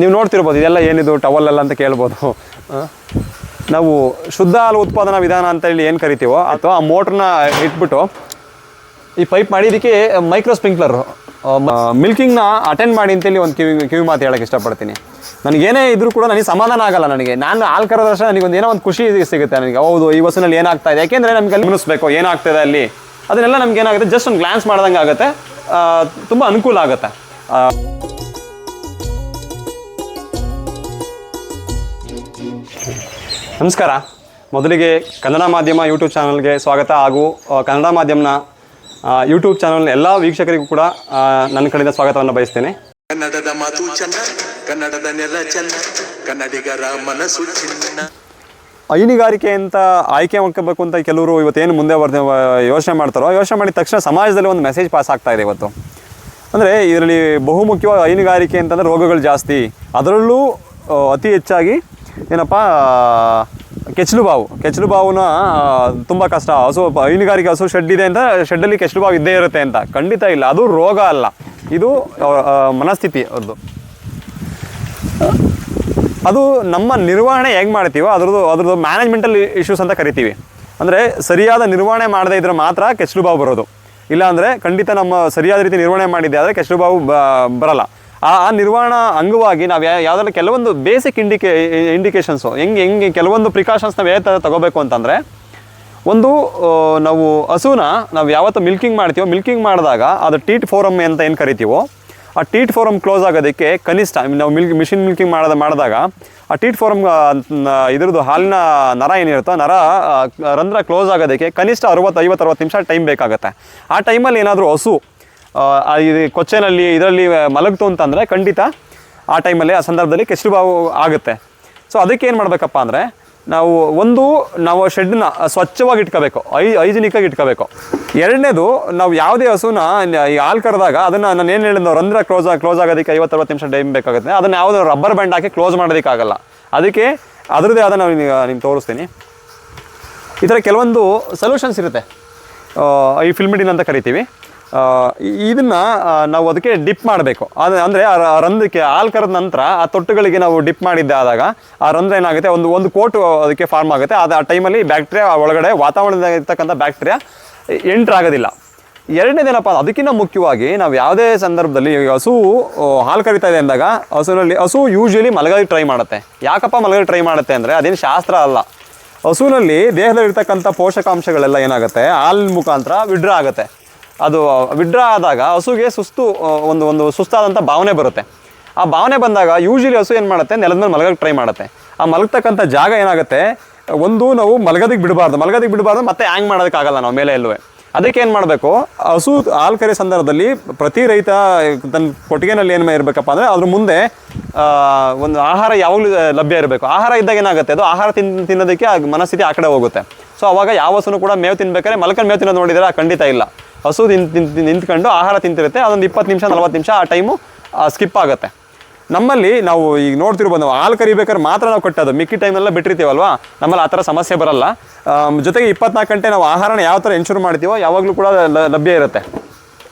ನೀವು ನೋಡ್ತಿರ್ಬೋದು, ಇದೆಲ್ಲ ಏನಿದು ಟವಲ್ ಅಲ್ಲ ಅಂತ ಕೇಳ್ಬೋದು. ನಾವು ಶುದ್ಧ ಹಾಲು ಉತ್ಪಾದನಾ ವಿಧಾನ ಅಂತ ಹೇಳಿ ಏನು ಕರಿತೀವೋ, ಅಥವಾ ಆ ಮೋಟ್ರನ್ನ ಇಟ್ಬಿಟ್ಟು ಈ ಪೈಪ್ ಮಾಡಿದ್ದಕ್ಕೆ ಮೈಕ್ರೋ ಸ್ಪ್ರಿಂಕ್ಲರ್ ಮಿಲ್ಕಿಂಗ್ನ ಅಟೆಂಡ್ ಮಾಡಿ ಅಂತೇಳಿ ಒಂದು ಕಿವಿ ಕಿವಿ ಮಾತು ಹೇಳೋಕ್ಕೆ ಇಷ್ಟಪಡ್ತೀನಿ. ನನಗೇನೇ ಇದ್ರೂ ಕೂಡ ನನಗೆ ಸಮಾಧಾನ ಆಗಲ್ಲ ನನಗೆ. ನಾನು ಹಾಲು ಕರೆದ ತಕ್ಷಣ ನನಗೆ ಒಂದು ಏನೋ ಒಂದು ಖುಷಿ ಸಿಗುತ್ತೆ ನನಗೆ. ಹೌದು, ಈ ವಸ್ತುನಲ್ಲಿ ಏನಾಗ್ತಾ ಇದೆ? ಯಾಕೆಂದರೆ ನಮಗೆ ಅಲ್ಲಿ ಗಮನಿಸ್ಬೇಕು ಏನಾಗ್ತಿದೆ ಅಲ್ಲಿ? ಅದನ್ನೆಲ್ಲ ನಮ್ಗೆ ಏನಾಗುತ್ತೆ? ಜಸ್ಟ್ ಒಂದು ಗ್ಲಾನ್ಸ್ ಮಾಡ್ದಂಗೆ ಆಗುತ್ತೆ ತುಂಬ ಅನುಕೂಲ ಆಗುತ್ತೆ. ನಮಸ್ಕಾರ. ಮೊದಲಿಗೆ ಕನ್ನಡ ಮಾಧ್ಯಮ ಯೂಟ್ಯೂಬ್ ಚಾನಲ್ಗೆ ಸ್ವಾಗತ ಹಾಗೂ ಕನ್ನಡ ಮಾಧ್ಯಮನ ಯೂಟ್ಯೂಬ್ ಚಾನಲ್ನ ಎಲ್ಲ ವೀಕ್ಷಕರಿಗೂ ಕೂಡ ನನ್ನ ಕಡೆಯಿಂದ ಸ್ವಾಗತವನ್ನು ಬಯಸ್ತೇನೆ. ಕನ್ನಡದ ಮಾತು ಚೆನ್ನ ಕನ್ನಡದ ನೆಲ ಚೆನ್ನ ಕನ್ನಡಿಗರ ಮನಸ್ಸು ಚಿನ್ನ. ಹೈನುಗಾರಿಕೆ ಅಂತ ಆಯ್ಕೆ ಮಾಡ್ಕೋಬೇಕು ಅಂತ ಕೆಲವರು ಇವತ್ತೇನು ಮುಂದೆ ಬರ್ತ ಯೋಚನೆ ಮಾಡ್ತಾರೋ ಯೋಚನೆ ಮಾಡಿದ ತಕ್ಷಣ ಸಮಾಜದಲ್ಲಿ ಒಂದು ಮೆಸೇಜ್ ಪಾಸ್ ಆಗ್ತಾ ಇದೆ ಇವತ್ತು. ಅಂದರೆ ಇದರಲ್ಲಿ ಬಹುಮುಖ್ಯವಾಗಿ ಹೈನುಗಾರಿಕೆ ಅಂತಂದರೆ ರೋಗಗಳು ಜಾಸ್ತಿ. ಅದರಲ್ಲೂ ಅತಿ ಹೆಚ್ಚಾಗಿ ಏನಪ್ಪ ಕೆಚ್ಚಲು ಬಾವು ಕೆಚ್ಚಲು ಬಾವುನ ತುಂಬ ಕಷ್ಟ. ಹಸು, ಹೈನುಗಾರಿಕೆ ಹಸು ಶೆಡ್ ಇದೆ ಅಂತ ಶೆಡ್ಡಲ್ಲಿ ಕೆಚ್ಚಲು ಬಾವು ಇದ್ದೇ ಇರುತ್ತೆ ಅಂತ. ಖಂಡಿತ ಇಲ್ಲ. ಅದು ರೋಗ ಅಲ್ಲ. ಇದು ಮನಸ್ಥಿತಿ ಅವ್ರದ್ದು ಅದು ನಮ್ಮ ನಿರ್ವಹಣೆ ಹೇಗೆ ಮಾಡ್ತೀವೋ, ಅದ್ರದ್ದು ಅದ್ರದ್ದು ಮ್ಯಾನೇಜ್ಮೆಂಟಲ್ ಇಶ್ಯೂಸ್ ಅಂತ ಕರಿತೀವಿ. ಅಂದರೆ ಸರಿಯಾದ ನಿರ್ವಹಣೆ ಮಾಡದೇ ಇದ್ರೆ ಮಾತ್ರ ಕೆಚ್ಚಲು ಬಾವು ಬರೋದು. ಇಲ್ಲಾಂದರೆ ಖಂಡಿತ ನಮ್ಮ ಸರಿಯಾದ ರೀತಿ ನಿರ್ವಹಣೆ ಮಾಡಿದ್ದೆ ಆದರೆ ಕೆಚ್ಚಲು ಬಾವು ಬರಲ್ಲ. ಆ ನಿರ್ವಹಣಾ ಅಂಗವಾಗಿ ನಾವು ಯಾವ್ದಾದ್ರು ಕೆಲವೊಂದು ಬೇಸಿಕ್ ಇಂಡಿಕೇ ಇಂಡಿಕೇಶನ್ಸು ಹೆಂಗೆ ಹೆಂಗೆ ಕೆಲವೊಂದು ಪ್ರಿಕಾಷನ್ಸ್ ನಾವು ಯಾವ ಥರ ತಗೋಬೇಕು ಅಂತಂದರೆ, ಒಂದು ನಾವು ಹಸುನ ನಾವು ಯಾವತ್ತು ಮಿಲ್ಕಿಂಗ್ ಮಾಡ್ತೀವೋ ಮಿಲ್ಕಿಂಗ್ ಮಾಡಿದಾಗ ಅದು ಟೀಟ್ ಫೋರಮ್ ಅಂತ ಏನು ಕರಿತೀವೋ, ಆ ಟೀಟ್ ಫೋರಮ್ ಕ್ಲೋಸ್ ಆಗೋದಕ್ಕೆ ಕನಿಷ್ಠ, ನಾವು ಮಿಲ್ಕ್ ಮಿಷಿನ್ ಮಿಲ್ಕಿಂಗ್ ಮಾಡೋದು ಮಾಡಿದಾಗ ಆ ಟೀಟ್ ಫೋರಮ್ ಇದ್ರದ್ದು ಹಾಲಿನ ನರ ಏನಿರುತ್ತೋ ನರ ರಂಧ್ರ ಕ್ಲೋಸ್ ಆಗೋದಕ್ಕೆ ಕನಿಷ್ಠ ಅರವತ್ತು, ಐವತ್ತು, ಅರವತ್ತು ನಿಮಿಷ ಟೈಮ್ ಬೇಕಾಗುತ್ತೆ. ಆ ಟೈಮಲ್ಲಿ ಏನಾದರೂ ಹಸು ಕೊಚ್ಚೆನಲ್ಲಿ ಇದರಲ್ಲಿ ಮಲಗ್ತು ಅಂತಂದರೆ ಖಂಡಿತ ಆ ಟೈಮಲ್ಲಿ ಆ ಸಂದರ್ಭದಲ್ಲಿ ಕೆಸರು ಬಾವು ಆಗುತ್ತೆ. ಸೊ ಅದಕ್ಕೆ ಏನು ಮಾಡಬೇಕಪ್ಪ ಅಂದರೆ, ನಾವು ಒಂದು, ನಾವು ಶೆಡ್ನ ಸ್ವಚ್ಛವಾಗಿ ಇಟ್ಕೋಬೇಕು ಐ ಐಜಿನಿಕಾಗಿ ಇಟ್ಕೋಬೇಕು. ಎರಡನೇದು, ನಾವು ಯಾವುದೇ ಹಸುನ, ಈ ಹಾಲು ಕರೆದಾಗ ಅದನ್ನು ನಾನು ಏನು ಹೇಳಿದ್ದು ರಂಧ್ರ ಕ್ಲೋಸ್ ಕ್ಲೋಸ್ ಆಗೋದಕ್ಕೆ ಐವತ್ತರವತ್ತು ನಿಮಿಷ ಟೈಮ್ ಬೇಕಾಗುತ್ತೆ. ಅದನ್ನು ಯಾವುದೋ ರಬ್ಬರ್ ಬ್ಯಾಂಡ್ ಹಾಕಿ ಕ್ಲೋಸ್ ಮಾಡೋದಕ್ಕಾಗಲ್ಲ ಅದಕ್ಕೆ ಅದರದ್ದೇ ಆದ ನಾವು ನಿಮ್ಗೆ ತೋರಿಸ್ತೀನಿ. ಈ ಥರ ಕೆಲವೊಂದು ಸೊಲ್ಯೂಷನ್ಸ್ ಇರುತ್ತೆ. ಈ ಫಿಲ್ಮಿಡಿನ್ ಅಂತ ಕರಿತೀವಿ. ಇದನ್ನ ನಾವು ಅದಕ್ಕೆ ಡಿಪ್ ಮಾಡಬೇಕು. ಅದು ಅಂದರೆ ಆ ರಂಧ್ರಕ್ಕೆ ಹಾಲು ಕರೆದ ನಂತರ ಆ ತೊಟ್ಟುಗಳಿಗೆ ನಾವು ಡಿಪ್ ಮಾಡಿದ್ದೆ ಆದಾಗ ಆ ರಂಧ್ರ ಏನಾಗುತ್ತೆ? ಒಂದು ಒಂದು ಕೋಟು ಅದಕ್ಕೆ ಫಾರ್ಮ್ ಆಗುತ್ತೆ. ಅದು ಆ ಟೈಮಲ್ಲಿ ಬ್ಯಾಕ್ಟೀರಿಯಾ ಒಳಗಡೆ ವಾತಾವರಣದಾಗ ಇರ್ತಕ್ಕಂಥ ಬ್ಯಾಕ್ಟೀರಿಯಾ ಎಂಟ್ರ್ ಆಗೋದಿಲ್ಲ. ಎರಡನೇದೇನಪ್ಪ ಅದಕ್ಕಿಂತ ಮುಖ್ಯವಾಗಿ ನಾವು ಯಾವುದೇ ಸಂದರ್ಭದಲ್ಲಿ ಹಸು ಹಾಲು ಕರಿತಾ ಇದೆ ಅಂದಾಗ ಹಸುವಿನಲ್ಲಿ ಹಸು ಯೂಶ್ವಲಿ ಮಲಗೋದಕ್ಕೆ ಟ್ರೈ ಮಾಡುತ್ತೆ. ಯಾಕಪ್ಪ ಮಲಗೋದಕ್ಕೆ ಟ್ರೈ ಮಾಡುತ್ತೆ ಅಂದರೆ ಅದೇನು ಶಾಸ್ತ್ರ ಅಲ್ಲ. ಹಸುವಿನಲ್ಲಿ ದೇಹದಲ್ಲಿರ್ತಕ್ಕಂಥ ಪೋಷಕಾಂಶಗಳೆಲ್ಲ ಏನಾಗುತ್ತೆ? ಹಾಲಿನ ಮುಖಾಂತರ ವಿಡ್ರಾ ಆಗುತ್ತೆ. ಅದು ವಿಡ್ರಾ ಆದಾಗ ಹಸುಗೆ ಸುಸ್ತು ಒಂದು ಒಂದು ಸುಸ್ತಾದಂಥ ಭಾವನೆ ಬರುತ್ತೆ. ಆ ಭಾವನೆ ಬಂದಾಗ ಯೂಶಲಿ ಹಸು ಏನು ಮಾಡುತ್ತೆ? ನೆಲದ ಮೇಲೆ ಮಲಗಕ್ಕೆ ಟ್ರೈ ಮಾಡುತ್ತೆ. ಆ ಮಲಗ್ತಕ್ಕಂಥ ಜಾಗ ಏನಾಗುತ್ತೆ? ಒಂದು ನಾವು ಮಲಗೋದಕ್ಕೆ ಬಿಡಬಾರ್ದು. ಮಲಗೋದಕ್ಕೆ ಬಿಡಬಾರ್ದು, ಮತ್ತೆ ಹ್ಯಾಂಗ್ ಮಾಡೋದಕ್ಕಾಗಲ್ಲ ನಾವು ಮೇಲೆ ಎಲ್ಲುವೆ. ಅದಕ್ಕೆ ಏನು ಮಾಡಬೇಕು? ಹಸು ಹಾಲು ಕರೆ ಸಂದರ್ಭದಲ್ಲಿ ಪ್ರತಿ ರೈತ ತನ್ನ ಕೊಟ್ಟಿಗೆನಲ್ಲಿ ಏನು ಇರಬೇಕಪ್ಪ ಅಂದರೆ ಅದ್ರ ಮುಂದೆ ಒಂದು ಆಹಾರ ಯಾವಾಗಲೂ ಲಭ್ಯ ಇರಬೇಕು. ಆಹಾರ ಇದ್ದಾಗ ಏನಾಗುತ್ತೆ? ಅದು ಆಹಾರ ತಿನ್, ತಿನ್ನೋದಕ್ಕೆ ಮನಸ್ಥಿತಿ ಆ ಕಡೆ ಹೋಗುತ್ತೆ. ಸೊ ಅವಾಗ ಯಾವ ಹಸುನು ಕೂಡ ಮೇವು ತಿನ್ಬೇಕಾದ್ರೆ ಮಲ್ಕೊಂಡು ಮೇವು ತಿನ್ನೋದು ನೋಡಿದರೆ ಖಂಡಿತ ಇಲ್ಲ. ಹಸು ನಿಂತು ನಿಂತ್ಕೊಂಡು ಆಹಾರ ತಿಂತಿರುತ್ತೆ. ಅದೊಂದು ಇಪ್ಪತ್ತು ನಿಮಿಷ, ನಲ್ವತ್ತು ನಿಮಿಷ ಆ ಟೈಮು ಸ್ಕಿಪ್ ಆಗುತ್ತೆ. ನಮ್ಮಲ್ಲಿ ನಾವು ಈಗ ನೋಡ್ತಿರ್ಬೋದು ನಾವು ಹಾಲು ಕರಿಬೇಕಾದ್ರೆ ಮಾತ್ರ ನಾವು ಕಟ್ಟೋದು ಮಿಕ್ಕಿ ಟೈಮೆಲ್ಲ ಬಿಟ್ಟಿರ್ತೀವಲ್ವಾ? ನಮ್ಮಲ್ಲಿ ಆ ಥರ ಸಮಸ್ಯೆ ಬರಲ್ಲ. ಜೊತೆಗೆ ಇಪ್ಪತ್ನಾಲ್ಕು ಗಂಟೆ ನಾವು ಆಹಾರನ ಯಾವ ಥರ ಎನ್ಶೂರ್ ಮಾಡ್ತೀವೋ, ಯಾವಾಗಲೂ ಕೂಡ ಲಭ್ಯ ಇರುತ್ತೆ.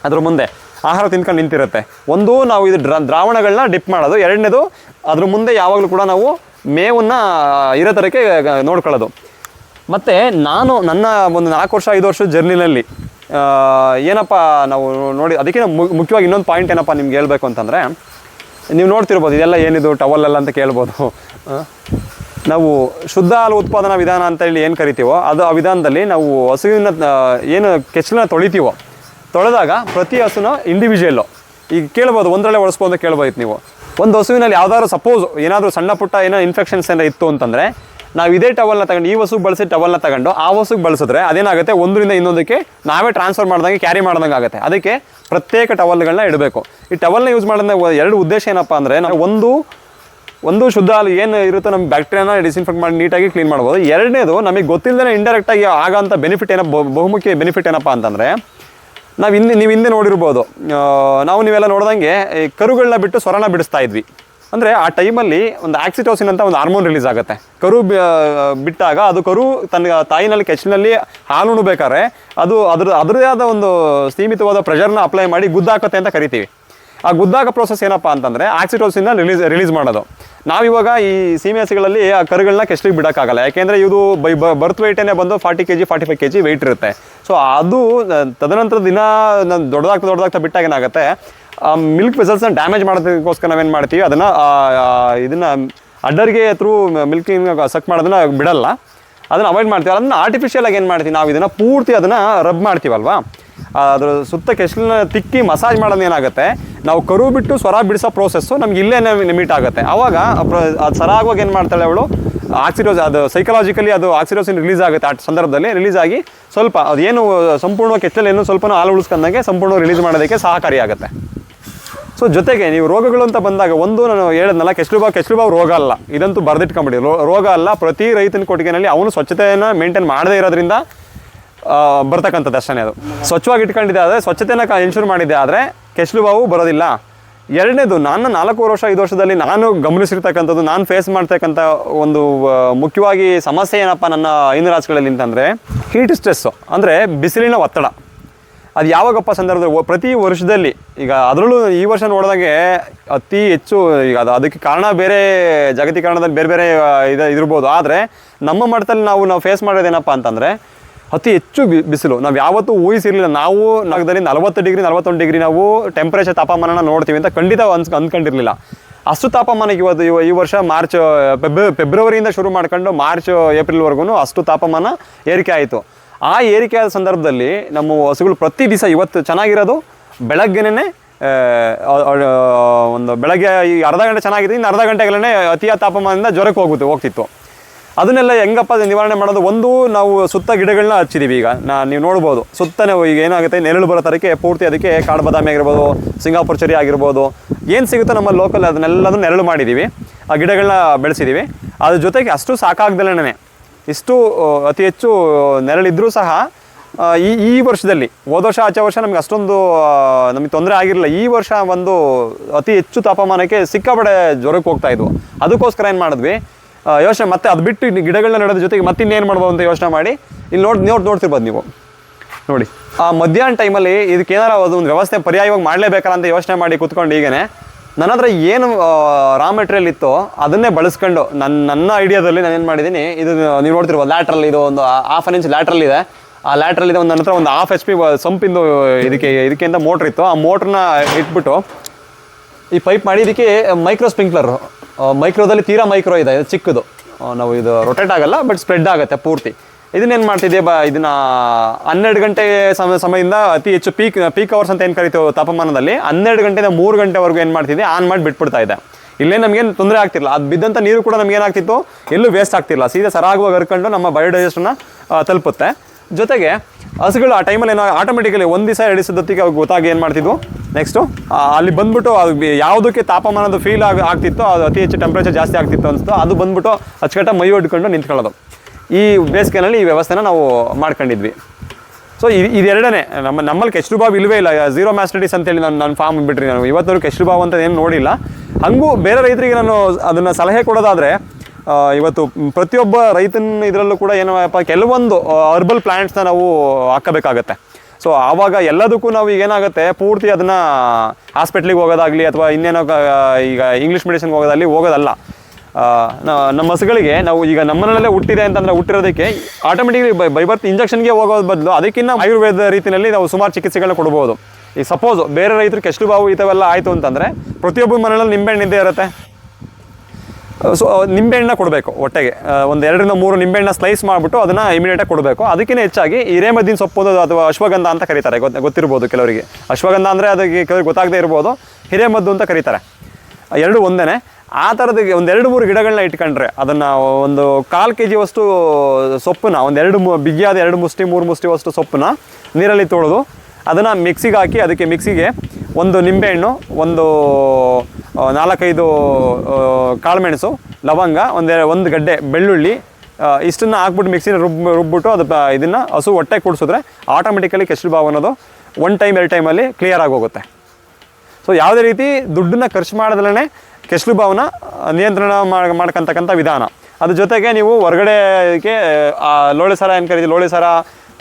ಅದ್ರ ಮುಂದೆ ಆಹಾರ ತಿನ್ಕೊಂಡು ನಿಂತಿರುತ್ತೆ. ಒಂದು, ನಾವು ಇದು ಡ್ರ ದ್ರಾವಣಗಳನ್ನ ಡಿಪ್ ಮಾಡೋದು. ಎರಡನೇದು, ಅದ್ರ ಮುಂದೆ ಯಾವಾಗಲೂ ಕೂಡ ನಾವು ಮೇವನ್ನು ಇರೋ ಥರಕ್ಕೆ ನೋಡ್ಕೊಳ್ಳೋದು. ಮತ್ತು ನಾನು ನನ್ನ ಒಂದು ನಾಲ್ಕು ವರ್ಷ, ಐದು ವರ್ಷದ ಜರ್ನಿನಲ್ಲಿ ಏನಪ್ಪ ನಾವು ನೋಡಿ ಅದಕ್ಕೆ ಮುಖ್ಯವಾಗಿ ಇನ್ನೊಂದು ಪಾಯಿಂಟ್ ಏನಪ್ಪ ನಿಮ್ಗೆ ಹೇಳ್ಬೇಕು ಅಂತಂದರೆ, ನೀವು ನೋಡ್ತಿರ್ಬೋದು, ಇದೆಲ್ಲ ಏನಿದು ಟವಲ್ ಎಲ್ಲ ಅಂತ ಕೇಳ್ಬೋದು. ನಾವು ಶುದ್ಧ ಹಾಲು ಉತ್ಪಾದನಾ ವಿಧಾನ ಅಂತ ಹೇಳಿ ಏನು ಕರಿತೀವೋ, ಅದು ಆ ವಿಧಾನದಲ್ಲಿ ನಾವು ಹಸುವಿನ ಏನು ಕೆಚ್ಚಲನ್ನ ತೊಳಿತೀವೋ, ತೊಳೆದಾಗ ಪ್ರತಿ ಹಸುನ ಇಂಡಿವಿಜುವಲ್ಲು ಈಗ ಕೇಳ್ಬೋದು, ಒಂದರಲ್ಲೇ ಒಳಸ್ಬೋದು ಅಂತ ನೀವು. ಒಂದು ಹಸುವಿನಲ್ಲಿ ಯಾವ್ದಾದ್ರು ಸಪೋಸ್ ಏನಾದರೂ ಸಣ್ಣ ಪುಟ್ಟ ಏನೋ ಇನ್ಫೆಕ್ಷನ್ಸ್ ಏನೋ ಇತ್ತು ಅಂತಂದರೆ ನಾವು ಇದೇ ಟವಲ್ನ ತಗೊಂಡು, ಈ ಹಸುಗೆ ಬಳಸಿ ಟವಲ್ನ ತಗೊಂಡು, ಆ ಹಸುಗೆ ಬಳಸಿದ್ರೆ ಅದೇನಾಗುತ್ತೆ? ಒಂದರಿಂದ ಇನ್ನೊಂದಕ್ಕೆ ನಾವೇ ಟ್ರಾನ್ಸ್ಫರ್ ಮಾಡ್ದಂಗೆ ಕ್ಯಾರಿ ಮಾಡ್ದಂಗೆ ಆಗುತ್ತೆ. ಅದಕ್ಕೆ ಪ್ರತ್ಯೇಕ ಟವಲ್ಗಳನ್ನ ಇಡಬೇಕು. ಈ ಟವಲ್ನ ಯೂಸ್ ಮಾಡಿದಂಗೆ ಎರಡು ಉದ್ದೇಶ ಏನಪ್ಪ ಅಂದರೆ, ನಾವು ಒಂದು ಒಂದು ಶುದ್ಧ ಅಲ್ಲಿ ಏನು ಇರುತ್ತೋ ನಮ್ಮ ಬ್ಯಾಕ್ಟೀರಿಯಾನ ಡಿಸ್ಇನ್ಫೆಕ್ಟ್ ಮಾಡಿ ನೀಟಾಗಿ ಕ್ಲೀನ್ ಮಾಡ್ಬೋದು. ಎರಡನೇದು, ನಮಗೆ ಗೊತ್ತಿಲ್ಲದೇ ಇಂಡೈರೆಕ್ಟಾಗಿ ಆಗೋಂಥ ಬೆನಿಫಿಟ್ ಏನೋ ಬಹು- ಬಹುಮುಖ್ಯ ಬೆನಿಫಿಟ್ ಏನಪ್ಪ ಅಂತಂದರೆ, ನಾವು ಹಿಂದೆ ನೀವು ಹಿಂದೆ ನೋಡಿರ್ಬೋದು. ನಾವು ನೀವೆಲ್ಲ ನೋಡ್ದಂಗೆ ಈ ಕರುಗಳನ್ನ ಬಿಟ್ಟು ಸ್ವರನ ಬಿಡಿಸ್ತಾ ಇದ್ವಿ. ಅಂದರೆ ಆ ಟೈಮಲ್ಲಿ ಒಂದು ಆಕ್ಸಿಟೋಸಿನ್ ಅಂತ ಒಂದು ಹಾರ್ಮೋನ್ ರಿಲೀಸ್ ಆಗುತ್ತೆ. ಕರು ಬಿಟ್ಟಾಗ ಅದು ಕರು ತನ್ನ ತಾಯಿನಲ್ಲಿ ಕೆಚ್ಚಿನಲ್ಲಿ ಹಾಲು ಉಣ್ಬೇಕಾದ್ರೆ ಅದು ಅದ್ರ ಅದರದೇ ಆದ ಒಂದು ಸೀಮಿತವಾದ ಪ್ರೆಷರ್ನ ಅಪ್ಲೈ ಮಾಡಿ ಗುದ್ದಾಕತ್ತೆ ಅಂತ ಕರಿತೀವಿ. ಆ ಗುದ್ದಾಗ ಪ್ರೋಸೆಸ್ ಏನಪ್ಪ ಅಂತಂದರೆ ಆಕ್ಸಿಟೋಸಿನ ರಿಲೀಸ್ ರಿಲೀಸ್ ಮಾಡೋದು. ನಾವಿವಾಗ ಈ ಸೀಮೆಸಿಗಳಲ್ಲಿ ಆ ಕರುಗಳನ್ನ ಕೆಸ್ಲಿಗೆ ಬಿಡೋಕ್ಕಾಗಲ್ಲ. ಯಾಕೆಂದರೆ ಇದು ಬೈ ಬರ್ತ್ ವೆಯ್ಟೇನೆ ಬಂದು forty K G forty five K G weight ಇರುತ್ತೆ. ಸೊ ಅದು ತದನಂತರ ದಿನ ದೊಡ್ಡದಾಗ್ತಾ ದೊಡ್ಡದಾಗ್ತಾ ಬಿಟ್ಟಾಗ ಏನಾಗುತ್ತೆ? ಮಿಲ್ಕ್ ವೆಸಲ್ಸ್ನ ಡ್ಯಾಮೇಜ್ ಮಾಡೋದಕ್ಕೋಸ್ಕರ ನಾವೇನು ಮಾಡ್ತೀವಿ? ಅದನ್ನು ಇದನ್ನು ಅಡ್ಡರ್ಗೆ ಥ್ರೂ ಮಿಲ್ಕಿಂಗ್ ಸಕ್ ಮಾಡೋದನ್ನ ಬಿಡಲ್ಲ. ಅದನ್ನು ಅವಾಯ್ಡ್ ಮಾಡ್ತೀವಿ. ಅದನ್ನು ಆರ್ಟಿಫಿಷಿಯಲ್ ಆಗಿ ಏನು ಮಾಡ್ತೀವಿ? ನಾವು ಇದನ್ನು ಪೂರ್ತಿ ಅದನ್ನು ರಬ್ ಮಾಡ್ತೀವಲ್ವಾ? ಅದ್ರ ಸುತ್ತ ಕೆಸಲನ್ನ ತಿಕ್ಕಿ ಮಸಾಜ್ ಮಾಡೋದು ಏನಾಗುತ್ತೆ? ನಾವು ಕರು ಬಿಟ್ಟು ಸ್ವರ ಬಿಡಿಸೋ ಪ್ರೋಸೆಸ್ಸು ನಮ್ಗೆ ಇಲ್ಲೇ ಲಿಮಿಟ್ ಆಗುತ್ತೆ. ಆವಾಗ ಅದು ಸರ ಆಗುವಾಗ ಏನು ಮಾಡ್ತಾಳೆ ಅವಳು? ಆಕ್ಸಿಡೋಸ್ ಅದು ಸೈಕಲಾಜಿಕಲಿ ಅದು ಆಕ್ಸಿರೋಸಿನ್ ರಿಲೀಸ್ ಆಗುತ್ತೆ. ಆ ಸಂದರ್ಭದಲ್ಲಿ ರಿಲೀಸ್ ಆಗಿ ಸ್ವಲ್ಪ ಅದೇನು ಸಂಪೂರ್ಣ ಕೆಚ್ಚಲ್ಲಿ ಏನು ಸ್ವಲ್ಪ ಹಾಲು ಉಳಿಸ್ಕೊಂಡಂಗೆ ಸಂಪೂರ್ಣ ರಿಲೀಸ್ ಮಾಡೋದಕ್ಕೆ ಸಹಕಾರಿಯಾಗುತ್ತೆ ಸೊ ಜೊತೆಗೆ ನೀವು ರೋಗಗಳು ಅಂತ ಬಂದಾಗ ಒಂದು ನಾನು ಹೇಳಿದ್ನಲ್ಲ, ಕೆಸ್ಲುಬಾವ್ ಕೆಸ್ಲುಬಾವ್ ರೋಗ ಅಲ್ಲ. ಇದಂತೂ ಬರೆದಿಟ್ಕೊಂಬಿಡಿ. ರೋಗ ಅಲ್ಲ. ಪ್ರತಿ ರೈತನ ಕೊಟ್ಟಿಗೆನಲ್ಲಿ ಅವನು ಸ್ವಚ್ಛತೆಯನ್ನು ಮೇಂಟೈನ್ ಮಾಡದೇ ಇರೋದ್ರಿಂದ ಬರ್ತಕ್ಕಂಥದ್ದು ಅಷ್ಟೇ ಅದು. ಸ್ವಚ್ಛವಾಗಿ ಇಟ್ಕೊಂಡಿದೆ ಆದರೆ ಸ್ವಚ್ಛತೆನ ಇನ್ಶೂರ್ ಮಾಡಿದೆ ಆದರೆ ಕೆಸ್ಲುಬಾವು ಬರೋದಿಲ್ಲ. ಎರಡನೇದು ನನ್ನ ನಾಲ್ಕು ವರ್ಷ, ಐದು ವರ್ಷದಲ್ಲಿ ನಾನು ಗಮನಿಸಿರ್ತಕ್ಕಂಥದ್ದು, ನಾನು ಫೇಸ್ ಮಾಡ್ತಕ್ಕಂಥ ಒಂದು ಮುಖ್ಯವಾಗಿ ಸಮಸ್ಯೆ ಏನಪ್ಪ ನನ್ನ ಹೈನುರಾಜುಗಳಲ್ಲಿ ಅಂತಂದರೆ ಹೀಟ್ ಸ್ಟ್ರೆಸ್ಸು ಅಂದರೆ ಬಿಸಿಲಿನ ಒತ್ತಡ. ಅದು ಯಾವಾಗಪ್ಪ ಸಂದರ್ಭದಲ್ಲಿ ಪ್ರತಿ ವರ್ಷದಲ್ಲಿ, ಈಗ ಅದರಲ್ಲೂ ಈ ವರ್ಷ ನೋಡಿದಾಗೆ ಅತಿ ಹೆಚ್ಚು, ಈಗ ಅದು ಅದಕ್ಕೆ ಕಾರಣ ಬೇರೆ, ಜಾಗತೀಕರಣದಲ್ಲಿ ಬೇರೆ ಬೇರೆ ಇದು ಇದಿರ್ಬೋದು. ಆದರೆ ನಮ್ಮ ಮಟ್ಟದಲ್ಲಿ ನಾವು ನಾವು ಫೇಸ್ ಮಾಡೋದೇನಪ್ಪ ಅಂತಂದರೆ ಅತಿ ಹೆಚ್ಚು ಬಿಸಿಲು. ನಾವು ಯಾವತ್ತೂ ಊಹಿಸಿರಲಿಲ್ಲ. ನಾವು ನಗದಲ್ಲಿ ನಲವತ್ತು ಡಿಗ್ರಿ, ನಲವತ್ತೊಂದು ಡಿಗ್ರಿ ನಾವು ಟೆಂಪ್ರೇಚರ್ ತಾಪಮಾನನ ನೋಡ್ತೀವಿ ಅಂತ ಖಂಡಿತ ಅನ್ಸ್ ಅಂದ್ಕೊಂಡಿರಲಿಲ್ಲ ಅಷ್ಟು ತಾಪಮಾನಕ್ಕೆ ಇವತ್ತು ಇವ- ಈ ವರ್ಷ ಮಾರ್ಚ್, ಫೆಬ್ರ ಫೆಬ್ರವರಿಯಿಂದ ಶುರು ಮಾಡ್ಕೊಂಡು ಮಾರ್ಚ್, ಏಪ್ರಿಲ್ವರೆಗೂ ಅಷ್ಟು ತಾಪಮಾನ ಏರಿಕೆ ಆಯಿತು. ಆ ಏರಿಕೆ ಆದ ಸಂದರ್ಭದಲ್ಲಿ ನಮ್ಮ ಹಸುಗಳು ಪ್ರತಿ ದಿವಸ ಇವತ್ತು ಚೆನ್ನಾಗಿರೋದು ಬೆಳಗ್ಗೆನೇ ಒಂದು ಬೆಳಗ್ಗೆ ಈ ಅರ್ಧ ಗಂಟೆ ಚೆನ್ನಾಗಿದೆ ಇನ್ನು ಅರ್ಧ ಗಂಟೆಗಳೇ ಅತಿಯಾದ ತಾಪಮಾನದಿಂದ ಜ್ವರಕ್ಕೆ ಹೋಗುತ್ತೆ ಹೋಗ್ತಿತ್ತು. ಅದನ್ನೆಲ್ಲ ಹೆಂಗಪ್ಪ ನಿವಾರಣೆ ಮಾಡೋದು ಒಂದು ನಾವು ಸುತ್ತ ಗಿಡಗಳನ್ನ ಹಚ್ಚಿದ್ದೀವಿ ಈಗ. ನಾ ನೀವು ನೋಡ್ಬೋದು ಸುತ್ತ ನಾವು ಈಗ ಏನಾಗುತ್ತೆ, ನೆರಳು ಬರೋ ಥರಕ್ಕೆ ಪೂರ್ತಿ ಅದಕ್ಕೆ ಕಾಡು ಬಾದಾಮಿ ಆಗಿರ್ಬೋದು, ಸಿಂಗಾಪುರ್ ಚರಿ ಆಗಿರ್ಬೋದು, ಏನು ಸಿಗುತ್ತೋ ನಮ್ಮ ಲೋಕಲ್ ಅದನ್ನೆಲ್ಲದೂ ನೆರಳು ಮಾಡಿದ್ದೀವಿ ಆ ಗಿಡಗಳನ್ನ ಬೆಳೆಸಿದ್ದೀವಿ ಅದ್ರ ಜೊತೆಗೆ ಅಷ್ಟು ಸಾಕಾಗ್ದಲೇ ಇಷ್ಟು ಅತಿ ಹೆಚ್ಚು ನೆರಳಿದ್ರೂ ಸಹ ಈ ಈ ವರ್ಷದಲ್ಲಿ, ಹೋದ ವರ್ಷ, ಆಚೆ ವರ್ಷ ನಮ್ಗೆ ಅಷ್ಟೊಂದು ನಮಗೆ ತೊಂದರೆ ಆಗಿರಲಿಲ್ಲ. ಈ ವರ್ಷ ಒಂದು ಅತಿ ಹೆಚ್ಚು ತಾಪಮಾನಕ್ಕೆ ಸಿಕ್ಕಾಪಡೆ ಜ್ವರಕ್ಕೆ ಹೋಗ್ತಾ ಇದ್ವು. ಅದಕ್ಕೋಸ್ಕರ ಏನು ಮಾಡಿದ್ವಿ ಯೋಚನೆ, ಮತ್ತೆ ಅದು ಬಿಟ್ಟು ಗಿಡಗಳನ್ನ ನೆಡೋದ್ರ ಜೊತೆಗೆ ಮತ್ತೆ ಇನ್ನೇನು ಮಾಡ್ಬೋದು ಅಂತ ಯೋಚನೆ ಮಾಡಿ. ಇಲ್ಲಿ ನೋಡಿ ನೋಡಿ, ನೋಡ್ತಿರ್ಬೋದು ನೀವು. ನೋಡಿ, ಆ ಮಧ್ಯಾಹ್ನ ಟೈಮಲ್ಲಿ ಇದಕ್ಕೆ ಒಂದು ವ್ಯವಸ್ಥೆ ಪರ್ಯಾಯವಾಗಿ ಮಾಡಲೇಬೇಕಲ್ಲ ಅಂತ ಯೋಚನೆ ಮಾಡಿ ಕೂತ್ಕೊಂಡು ಈಗೇನೆ, ನನ್ನ ಹತ್ರ ಏನು ರಾ ಮೆಟೀರಿಯಲ್ ಇತ್ತು ಅದನ್ನೇ ಬಳಸ್ಕೊಂಡು ನನ್ನ ನನ್ನ ಐಡಿಯಾದಲ್ಲಿ ನಾನು ಏನು ಮಾಡಿದ್ದೀನಿ, ಇದು ನೀವು ನೋಡ್ತಿರ್ಬೋದು ಲ್ಯಾಟ್ರಲ್ ಇದು ಒಂದು ಹಾಫ್ ಅನ್ ಇಂಚ್ ಲ್ಯಾಟ್ರಲ್ ಇದೆ. ಆ ಲ್ಯಾಟ್ರಲ್ ಇದೆ ಒಂದು ನನ್ನ ಹತ್ರ ಒಂದು ಹಾಫ್ ಎಚ್ ಪಿ ಸಂಪಿಂದು ಇದಕ್ಕೆ, ಇದಕ್ಕಿಂತ ಮೋಟ್ರ್ ಇತ್ತು. ಆ ಮೋಟ್ರನ್ನ ಇಟ್ಬಿಟ್ಟು ಈ ಪೈಪ್ ಮಾಡಿ, ಇದಕ್ಕೆ ಮೈಕ್ರೋ ಸ್ಪ್ರಿಂಕ್ಲರ್ ಮೈಕ್ರೋದಲ್ಲಿ ತೀರಾ ಮೈಕ್ರೋ ಇದೆ, ಇದು ಚಿಕ್ಕದು. ನಾವು ಇದು ರೊಟೇಟ್ ಆಗಲ್ಲ ಬಟ್ ಸ್ಪ್ರೆಡ್ ಆಗುತ್ತೆ ಪೂರ್ತಿ. ಇದನ್ನೇನು ಮಾಡ್ತಿದ್ದೆ ಬ, ಇದನ್ನ ಹನ್ನೆರಡು ಗಂಟೆ ಸಮ, ಸಮಯದಿಂದ ಅತಿ ಹೆಚ್ಚು ಪೀಕ್ ಪೀಕ್ ಅವರ್ಸ್ ಅಂತ ಏನು ಕರಿತೀವಿ ತಾಪಮಾನದಲ್ಲಿ, ಹನ್ನೆರಡು ಗಂಟೆಯಿಂದ ಮೂರು ಗಂಟೆವರೆಗೂ ಏನು ಮಾಡ್ತಿದ್ದೆ ಆನ್ ಮಾಡಿ ಬಿಟ್ಬಿಡ್ತಾ ಇದೆ. ಇಲ್ಲೇ ನಮಗೇನು ತೊಂದರೆ ಆಗ್ತಿಲ್ಲ ಅದು ಬಿದ್ದಂಥ ನೀರು ಕೂಡ ನಮಗೇನಾಗ್ತಿತ್ತು ಎಲ್ಲೂ ವೇಸ್ಟ್ ಆಗ್ತಿಲ್ಲ ಸೀದಾ ಸರಾಗವಾಗಿ ಹರ್ಕೊಂಡು ನಮ್ಮ ಬಯೋಡೈಜೆಸ್ಟನ್ನ ತಲುಪುತ್ತೆ. ಜೊತೆಗೆ ಹಸುಗಳು ಆ ಟೈಮಲ್ಲಿ ಏನೋ ಆಟೋಮೆಟಿಕಲಿ ಒಂದು ದಿವಸ, ಎರಡು ಅವ್ರಿಗೆ ಅವು ಗೊತ್ತಾಗಿ ಏನು ಮಾಡ್ತಿದ್ವು? ನೆಕ್ಸ್ಟು ಅಲ್ಲಿ ಬಂದ್ಬಿಟ್ಟು ಅದು ಯಾವುದಕ್ಕೆ ತಾಪಮಾನದ ಫೀಲ್ ಆಗಿ, ಆಗ್ತಿತ್ತೋ, ಅದು ಅತಿ ಹೆಚ್ಚು ಟೆಂಪ್ರೇಚರ್ ಜಾಸ್ತಿ ಆಗ್ತಿತ್ತು ಅನಿಸ್ತು ಅದು ಬಂದ್ಬಿಟ್ಟು ಅಚ್ಚುಕಟ್ಟ ಮೈ ಹೊಡ್ಕೊಂಡು ನಿಂತ್ಕೊಳ್ಳೋದು. ಈ ಬೇಸಿಗೆನಲ್ಲಿ ಈ ವ್ಯವಸ್ಥೆನ ನಾವು ಮಾಡ್ಕೊಂಡಿದ್ವಿ. ಸೊ ಇದು ಇದೆರಡನೇ, ನಮ್ಮ, ನಮ್ಮಲ್ಲಿ ಕೆಸ್ಟು ಬಾವ್ ಇಲ್ಲವೇ ಇಲ್ಲ. ಝೀರೋ ಮ್ಯಾಸ್ಟಡೀಸ್ ಅಂತೇಳಿ ನಾನು ನಾನು ಫಾರ್ಮ್ ಬಿಟ್ರಿ ನಾನು. ಇವತ್ತವರೆಗೂ ಕೆಸ್ಟು ಬಾವ್ ಅಂತ ಏನು ನೋಡಿಲ್ಲ. ಹಂಗೂ ಬೇರೆ ರೈತರಿಗೆ ನಾನು ಅದನ್ನು ಸಲಹೆ ಕೊಡೋದಾದರೆ ಇವತ್ತು ಪ್ರತಿಯೊಬ್ಬ ರೈತನ ಇದರಲ್ಲೂ ಕೂಡ ಏನಪ್ಪ ಕೆಲವೊಂದು ಅರ್ಬಲ್ ಪ್ಲ್ಯಾಂಟ್ಸ್ನ ನಾವು ಹಾಕಬೇಕಾಗತ್ತೆ. ಸೊ ಆವಾಗ ಎಲ್ಲದಕ್ಕೂ ನಾವು ಈಗ ಏನಾಗುತ್ತೆ, ಪೂರ್ತಿ ಅದನ್ನು ಹಾಸ್ಪಿಟ್ಲಿಗೆ ಹೋಗೋದಾಗಲಿ ಅಥವಾ ಇನ್ನೇನೋ ಈಗ ಇಂಗ್ಲೀಷ್ ಮೆಡಿಸಿನ್ಗೆ ಹೋಗೋದಾಗಲಿ ಹೋಗೋದಲ್ಲ. ನಮ್ಮ ಹಸುಗಳಿಗೆ ನಾವು ಈಗ ನಮ್ಮನಲ್ಲೇ ಹುಟ್ಟಿದೆ ಅಂತಂದ್ರೆ ಹುಟ್ಟಿರೋದಕ್ಕೆ ಆಟೋಮೆಟಿಕ್ಲಿ ಬೈ ಬೈ ಬರ್ತ್ ಇಂಜೆಕ್ಷನ್ಗೆ ಹೋಗೋದು ಬದಲು ಅದಕ್ಕಿಂತ ಆಯುರ್ವೇದ ರೀತಿಯಲ್ಲಿ ನಾವು ಸುಮಾರು ಚಿಕಿತ್ಸೆಗಳನ್ನ ಕೊಡ್ಬೋದು. ಈ ಸಪೋಸ್ ಬೇರೆ ರೈತರು ಕೆಸ್ಲು ಬಾವು ಥವೆಲ್ಲ ಆಯಿತು ಅಂತಂದರೆ ಪ್ರತಿಯೊಬ್ಬರ ಮನೆಯಲ್ಲಿ ನಿಂಬೆಹಣ್ಣು ಇರುತ್ತೆ. ಸೊ ನಿಂಬೆಹಣ್ಣ ಕೊಡಬೇಕು ಹೊಟ್ಟೆಗೆ ಒಂದು ಎರಡರಿಂದ ಮೂರು ನಿಂಬೆಹಣ್ಣ ಸ್ಲೈಸ್ ಮಾಡಿಬಿಟ್ಟು ಅದನ್ನು ಇಮಿಡಿಯೇಟಾಗಿ ಕೊಡಬೇಕು. ಅದಕ್ಕಿಂತ ಹೆಚ್ಚಾಗಿ ಹಿರೇಮದ್ದಿನ ಸೊಪ್ಪು ಅಥವಾ ಅಶ್ವಗಂಧ ಅಂತ ಕರೀತಾರೆ. ಗೊತ್ತ ಗೊತ್ತಿರ್ಬೋದು ಕೆಲವರಿಗೆ. ಅಶ್ವಗಂಧ ಅಂದರೆ ಅದಕ್ಕೆ ಕೆಲವರಿಗೆ ಗೊತ್ತಾಗದೇ ಇರ್ಬೋದು. ಹಿರೇಮದ್ದು ಅಂತ ಕರೀತಾರೆ. ಎರಡು ಒಂದೇ ಆ ಥರದ ಒಂದು ಎರಡು ಮೂರು ಗಿಡಗಳನ್ನ ಇಟ್ಕೊಂಡ್ರೆ ಅದನ್ನು ಒಂದು ಕಾಲು ಕೆ ಜಿಯಷ್ಟು ಸೊಪ್ಪನ್ನ, ಒಂದು ಎರಡು ಮು, ಬಿಗಿಯಾದ ಎರಡು ಮುಷ್ಟಿ, ಮೂರು ಮುಷ್ಟಿವಷ್ಟು ಸೊಪ್ಪನ್ನ ನೀರಲ್ಲಿ ತೊಳೆದು ಅದನ್ನು ಮಿಕ್ಸಿಗೆ ಹಾಕಿ ಅದಕ್ಕೆ ಮಿಕ್ಸಿಗೆ ಒಂದು ನಿಂಬೆಹಣ್ಣು ಒಂದು ನಾಲ್ಕೈದು ಕಾಳುಮೆಣಸು, ಲವಂಗ, ಒಂದೇ, ಒಂದು ಗಡ್ಡೆ ಬೆಳ್ಳುಳ್ಳಿ ಇಷ್ಟನ್ನು ಹಾಕ್ಬಿಟ್ಟು ಮಿಕ್ಸಿನ ರುಬ್ ರುಬ್ಬಿಟ್ಟು ಅದು ಇದನ್ನು ಹಸು ಹೊಟ್ಟೆ ಕುಡಿಸಿದ್ರೆ ಆಟೋಮೆಟಿಕಲಿ ಕೆಸರು ಬಾವು ಅನ್ನೋದು ಒನ್ ಟೈಮ್ ಎರಡು ಟೈಮಲ್ಲಿ ಕ್ಲಿಯರ್ ಆಗೋಗುತ್ತೆ ಸೊ ಯಾವುದೇ ರೀತಿ ದುಡ್ಡನ್ನ ಖರ್ಚು ಮಾಡದಲ್ಲೇ ಕೆಸರು ಬಾವನ್ನ ನಿಯಂತ್ರಣ ಮಾಡಿ ಮಾಡ್ಕೊಂತಕ್ಕಂಥ ವಿಧಾನ. ಅದ್ರ ಜೊತೆಗೆ ನೀವು ಹೊರಗಡೆಗೆ ಲೋಳೆ ಸರ ಏನು ಕರೀತೀವಿ ಲೋಳೆ ಸರ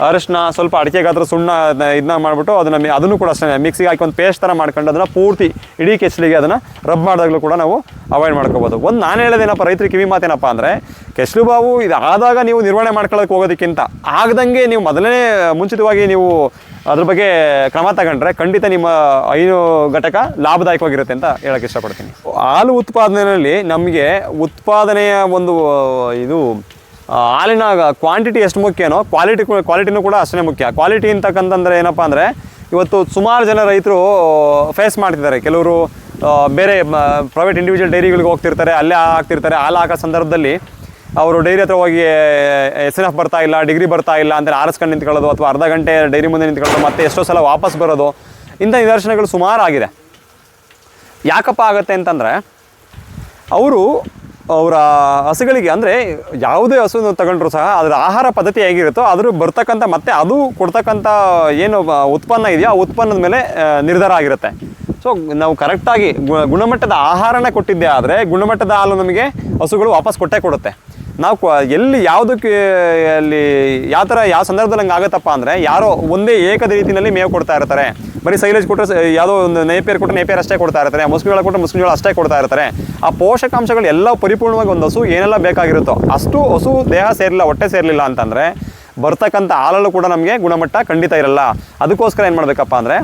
ಅರಿಶಿನ ಸ್ವಲ್ಪ ಅಡಿಕೆ ಗಾತ್ರ ಸುಣ್ಣ ಇದನ್ನ ಮಾಡಿಬಿಟ್ಟು ಅದನ್ನು ಅದನ್ನು ಕೂಡ ಅಷ್ಟೇ ಮಿಕ್ಸಿಗೆ ಹಾಕಿ ಒಂದು ಪೇಸ್ಟ್ ಥರ ಮಾಡ್ಕೊಂಡು ಅದನ್ನು ಪೂರ್ತಿ ಇಡೀ ಕೆಸಲಿಗೆ ಅದನ್ನು ರಬ್ ಮಾಡಿದಾಗಲೂ ಕೂಡ ನಾವು ಅವಾಯ್ಡ್ ಮಾಡ್ಕೋಬೋದು. ಒಂದು ನಾನು ಹೇಳೋದೇನಪ್ಪ ರೈತರಿಗೆ ಕಿವಿ ಮಾತೇನಪ್ಪ ಅಂದರೆ, ಕೆಸಲು ಬಾವು ಇದು ಆದಾಗ ನೀವು ನಿರ್ವಹಣೆ ಮಾಡ್ಕೊಳ್ಳೋಕೆ ಹೋಗೋದಕ್ಕಿಂತ ಆಗದಂಗೆ ನೀವು ಮೊದಲನೇ ಮುಂಚಿತವಾಗಿ ನೀವು ಅದ್ರ ಬಗ್ಗೆ ಕ್ರಮ ತಗೊಂಡ್ರೆ ಖಂಡಿತ ನಿಮ್ಮ ಐದು ಘಟಕ ಲಾಭದಾಯಕವಾಗಿರುತ್ತೆ ಅಂತ ಹೇಳೋಕ್ಕೆ ಇಷ್ಟಪಡ್ತೀನಿ. ಹಾಲು ಉತ್ಪಾದನೆಯಲ್ಲಿ ನಮಗೆ ಉತ್ಪಾದನೆಯ ಒಂದು, ಇದು ಹಾಲಿನ ಕ್ವಾಂಟಿಟಿ ಎಷ್ಟು ಮುಖ್ಯನೋ ಕ್ವಾಲಿಟಿ ಕ್ವಾಲಿಟಿನೂ ಕೂಡ ಅಷ್ಟೇ ಮುಖ್ಯ. ಕ್ವಾಲಿಟಿ ಅಂತಕ್ಕಂತಂದರೆ ಏನಪ್ಪ ಅಂದರೆ ಇವತ್ತು ಸುಮಾರು ಜನ ರೈತರು ಫೇಸ್ ಮಾಡ್ತಿದ್ದಾರೆ. ಕೆಲವರು ಬೇರೆ ಪ್ರೈವೇಟ್ ಇಂಡಿವಿಜುವಲ್ ಡೈರಿಗಳಿಗೆ ಹೋಗ್ತಿರ್ತಾರೆ, ಅಲ್ಲೇ ಹಾಕ್ತಿರ್ತಾರೆ. ಹಾಲು ಹಾಕೋ ಸಂದರ್ಭದಲ್ಲಿ ಅವರು ಡೈರಿ ಹತ್ರ ಹೋಗಿ ಎಸ್ ಎನ್ ಎಫ್ ಬರ್ತಾ ಇಲ್ಲ ಡಿಗ್ರಿ ಬರ್ತಾ ಇಲ್ಲ ಅಂದರೆ ಆರಿಸ್ಕೊಂಡು ನಿಂತ್ಕೊಳ್ಳೋದು ಅಥವಾ ಅರ್ಧ ಗಂಟೆ ಡೈರಿ ಮುಂದೆ ನಿಂತ್ಕೊಳ್ಳೋದು ಮತ್ತೆ ಎಷ್ಟೋ ಸಲ ವಾಪಸ್ ಬರೋದು, ಇಂಥ ನಿದರ್ಶನಗಳು ಸುಮಾರು ಆಗಿದೆ. ಯಾಕಪ್ಪ ಆಗುತ್ತೆ ಅಂತಂದರೆ, ಅವರು ಅವರ ಹಸುಗಳಿಗೆ, ಅಂದರೆ ಯಾವುದೇ ಹಸುವನ್ನು ತಗೊಂಡ್ರು ಸಹ ಅದರ ಆಹಾರ ಪದ್ಧತಿ ಹೇಗಿರುತ್ತೋ ಅದ್ರ ಬರ್ತಕ್ಕಂಥ ಮತ್ತೆ ಅದು ಕೊಡ್ತಕ್ಕಂಥ ಏನು ಉತ್ಪನ್ನ ಇದೆಯೋ ಆ ಉತ್ಪನ್ನದ ಮೇಲೆ ನಿರ್ಧಾರ ಆಗಿರುತ್ತೆ. ಸೊ ನಾವು ಕರೆಕ್ಟಾಗಿ ಗುಣಮಟ್ಟದ ಆಹಾರನ ಕೊಟ್ಟಿದ್ದೆ ಆದರೆ ಗುಣಮಟ್ಟದ ಹಾಲು ನಮಗೆ ಹಸುಗಳು ವಾಪಸ್ ಕೊಟ್ಟೇ ಕೊಡುತ್ತೆ. ನಾವು ಎಲ್ಲಿ ಯಾವುದಕ್ಕೆ ಅಲ್ಲಿ ಯಾವ ಥರ ಯಾವ ಸಂದರ್ಭದಲ್ಲಿ ಹಂಗೆ ಆಗುತ್ತಪ್ಪ ಅಂದರೆ ಯಾರೋ ಒಂದೇ ಏಕದ ರೀತಿಯಲ್ಲಿ ಮೇವು ಕೊಡ್ತಾ ಇರ್ತಾರೆ. ಬರೀ ಸೈಲೇಜ್ ಕೊಟ್ಟರೆ ಯಾವುದೋ ಒಂದು ನೈಪೇರ್ ಕೊಟ್ಟರೆ ನೈಪೇರ್ ಅಷ್ಟೇ ಕೊಡ್ತಾ ಇರ್ತಾರೆ. ಮುಸ್ಲಿಗಳು ಕೊಟ್ಟರೆ ಮುಸ್ಲಿಮ್ಗಳು ಅಷ್ಟೇ ಕೊಡ್ತಾ ಇರ್ತಾರೆ. ಆ ಪೋಷಕಾಂಶಗಳು ಎಲ್ಲ ಪರಿಪೂರ್ಣವಾಗಿ ಒಂದು ಹಸು ಏನೆಲ್ಲ ಬೇಕಾಗಿರುತ್ತೋ ಅಷ್ಟು ಹಸು ದೇಹ ಸೇರಿಲ್ಲ ಹೊಟ್ಟೆ ಸೇರಲಿಲ್ಲ ಅಂತಂದರೆ ಬರ್ತಕ್ಕಂಥ ಹಾಲಲ್ಲೂ ಕೂಡ ನಮಗೆ ಗುಣಮಟ್ಟ ಖಂಡಿತ ಇರಲ್ಲ. ಅದಕ್ಕೋಸ್ಕರ ಏನು ಮಾಡಬೇಕಪ್ಪ ಅಂದರೆ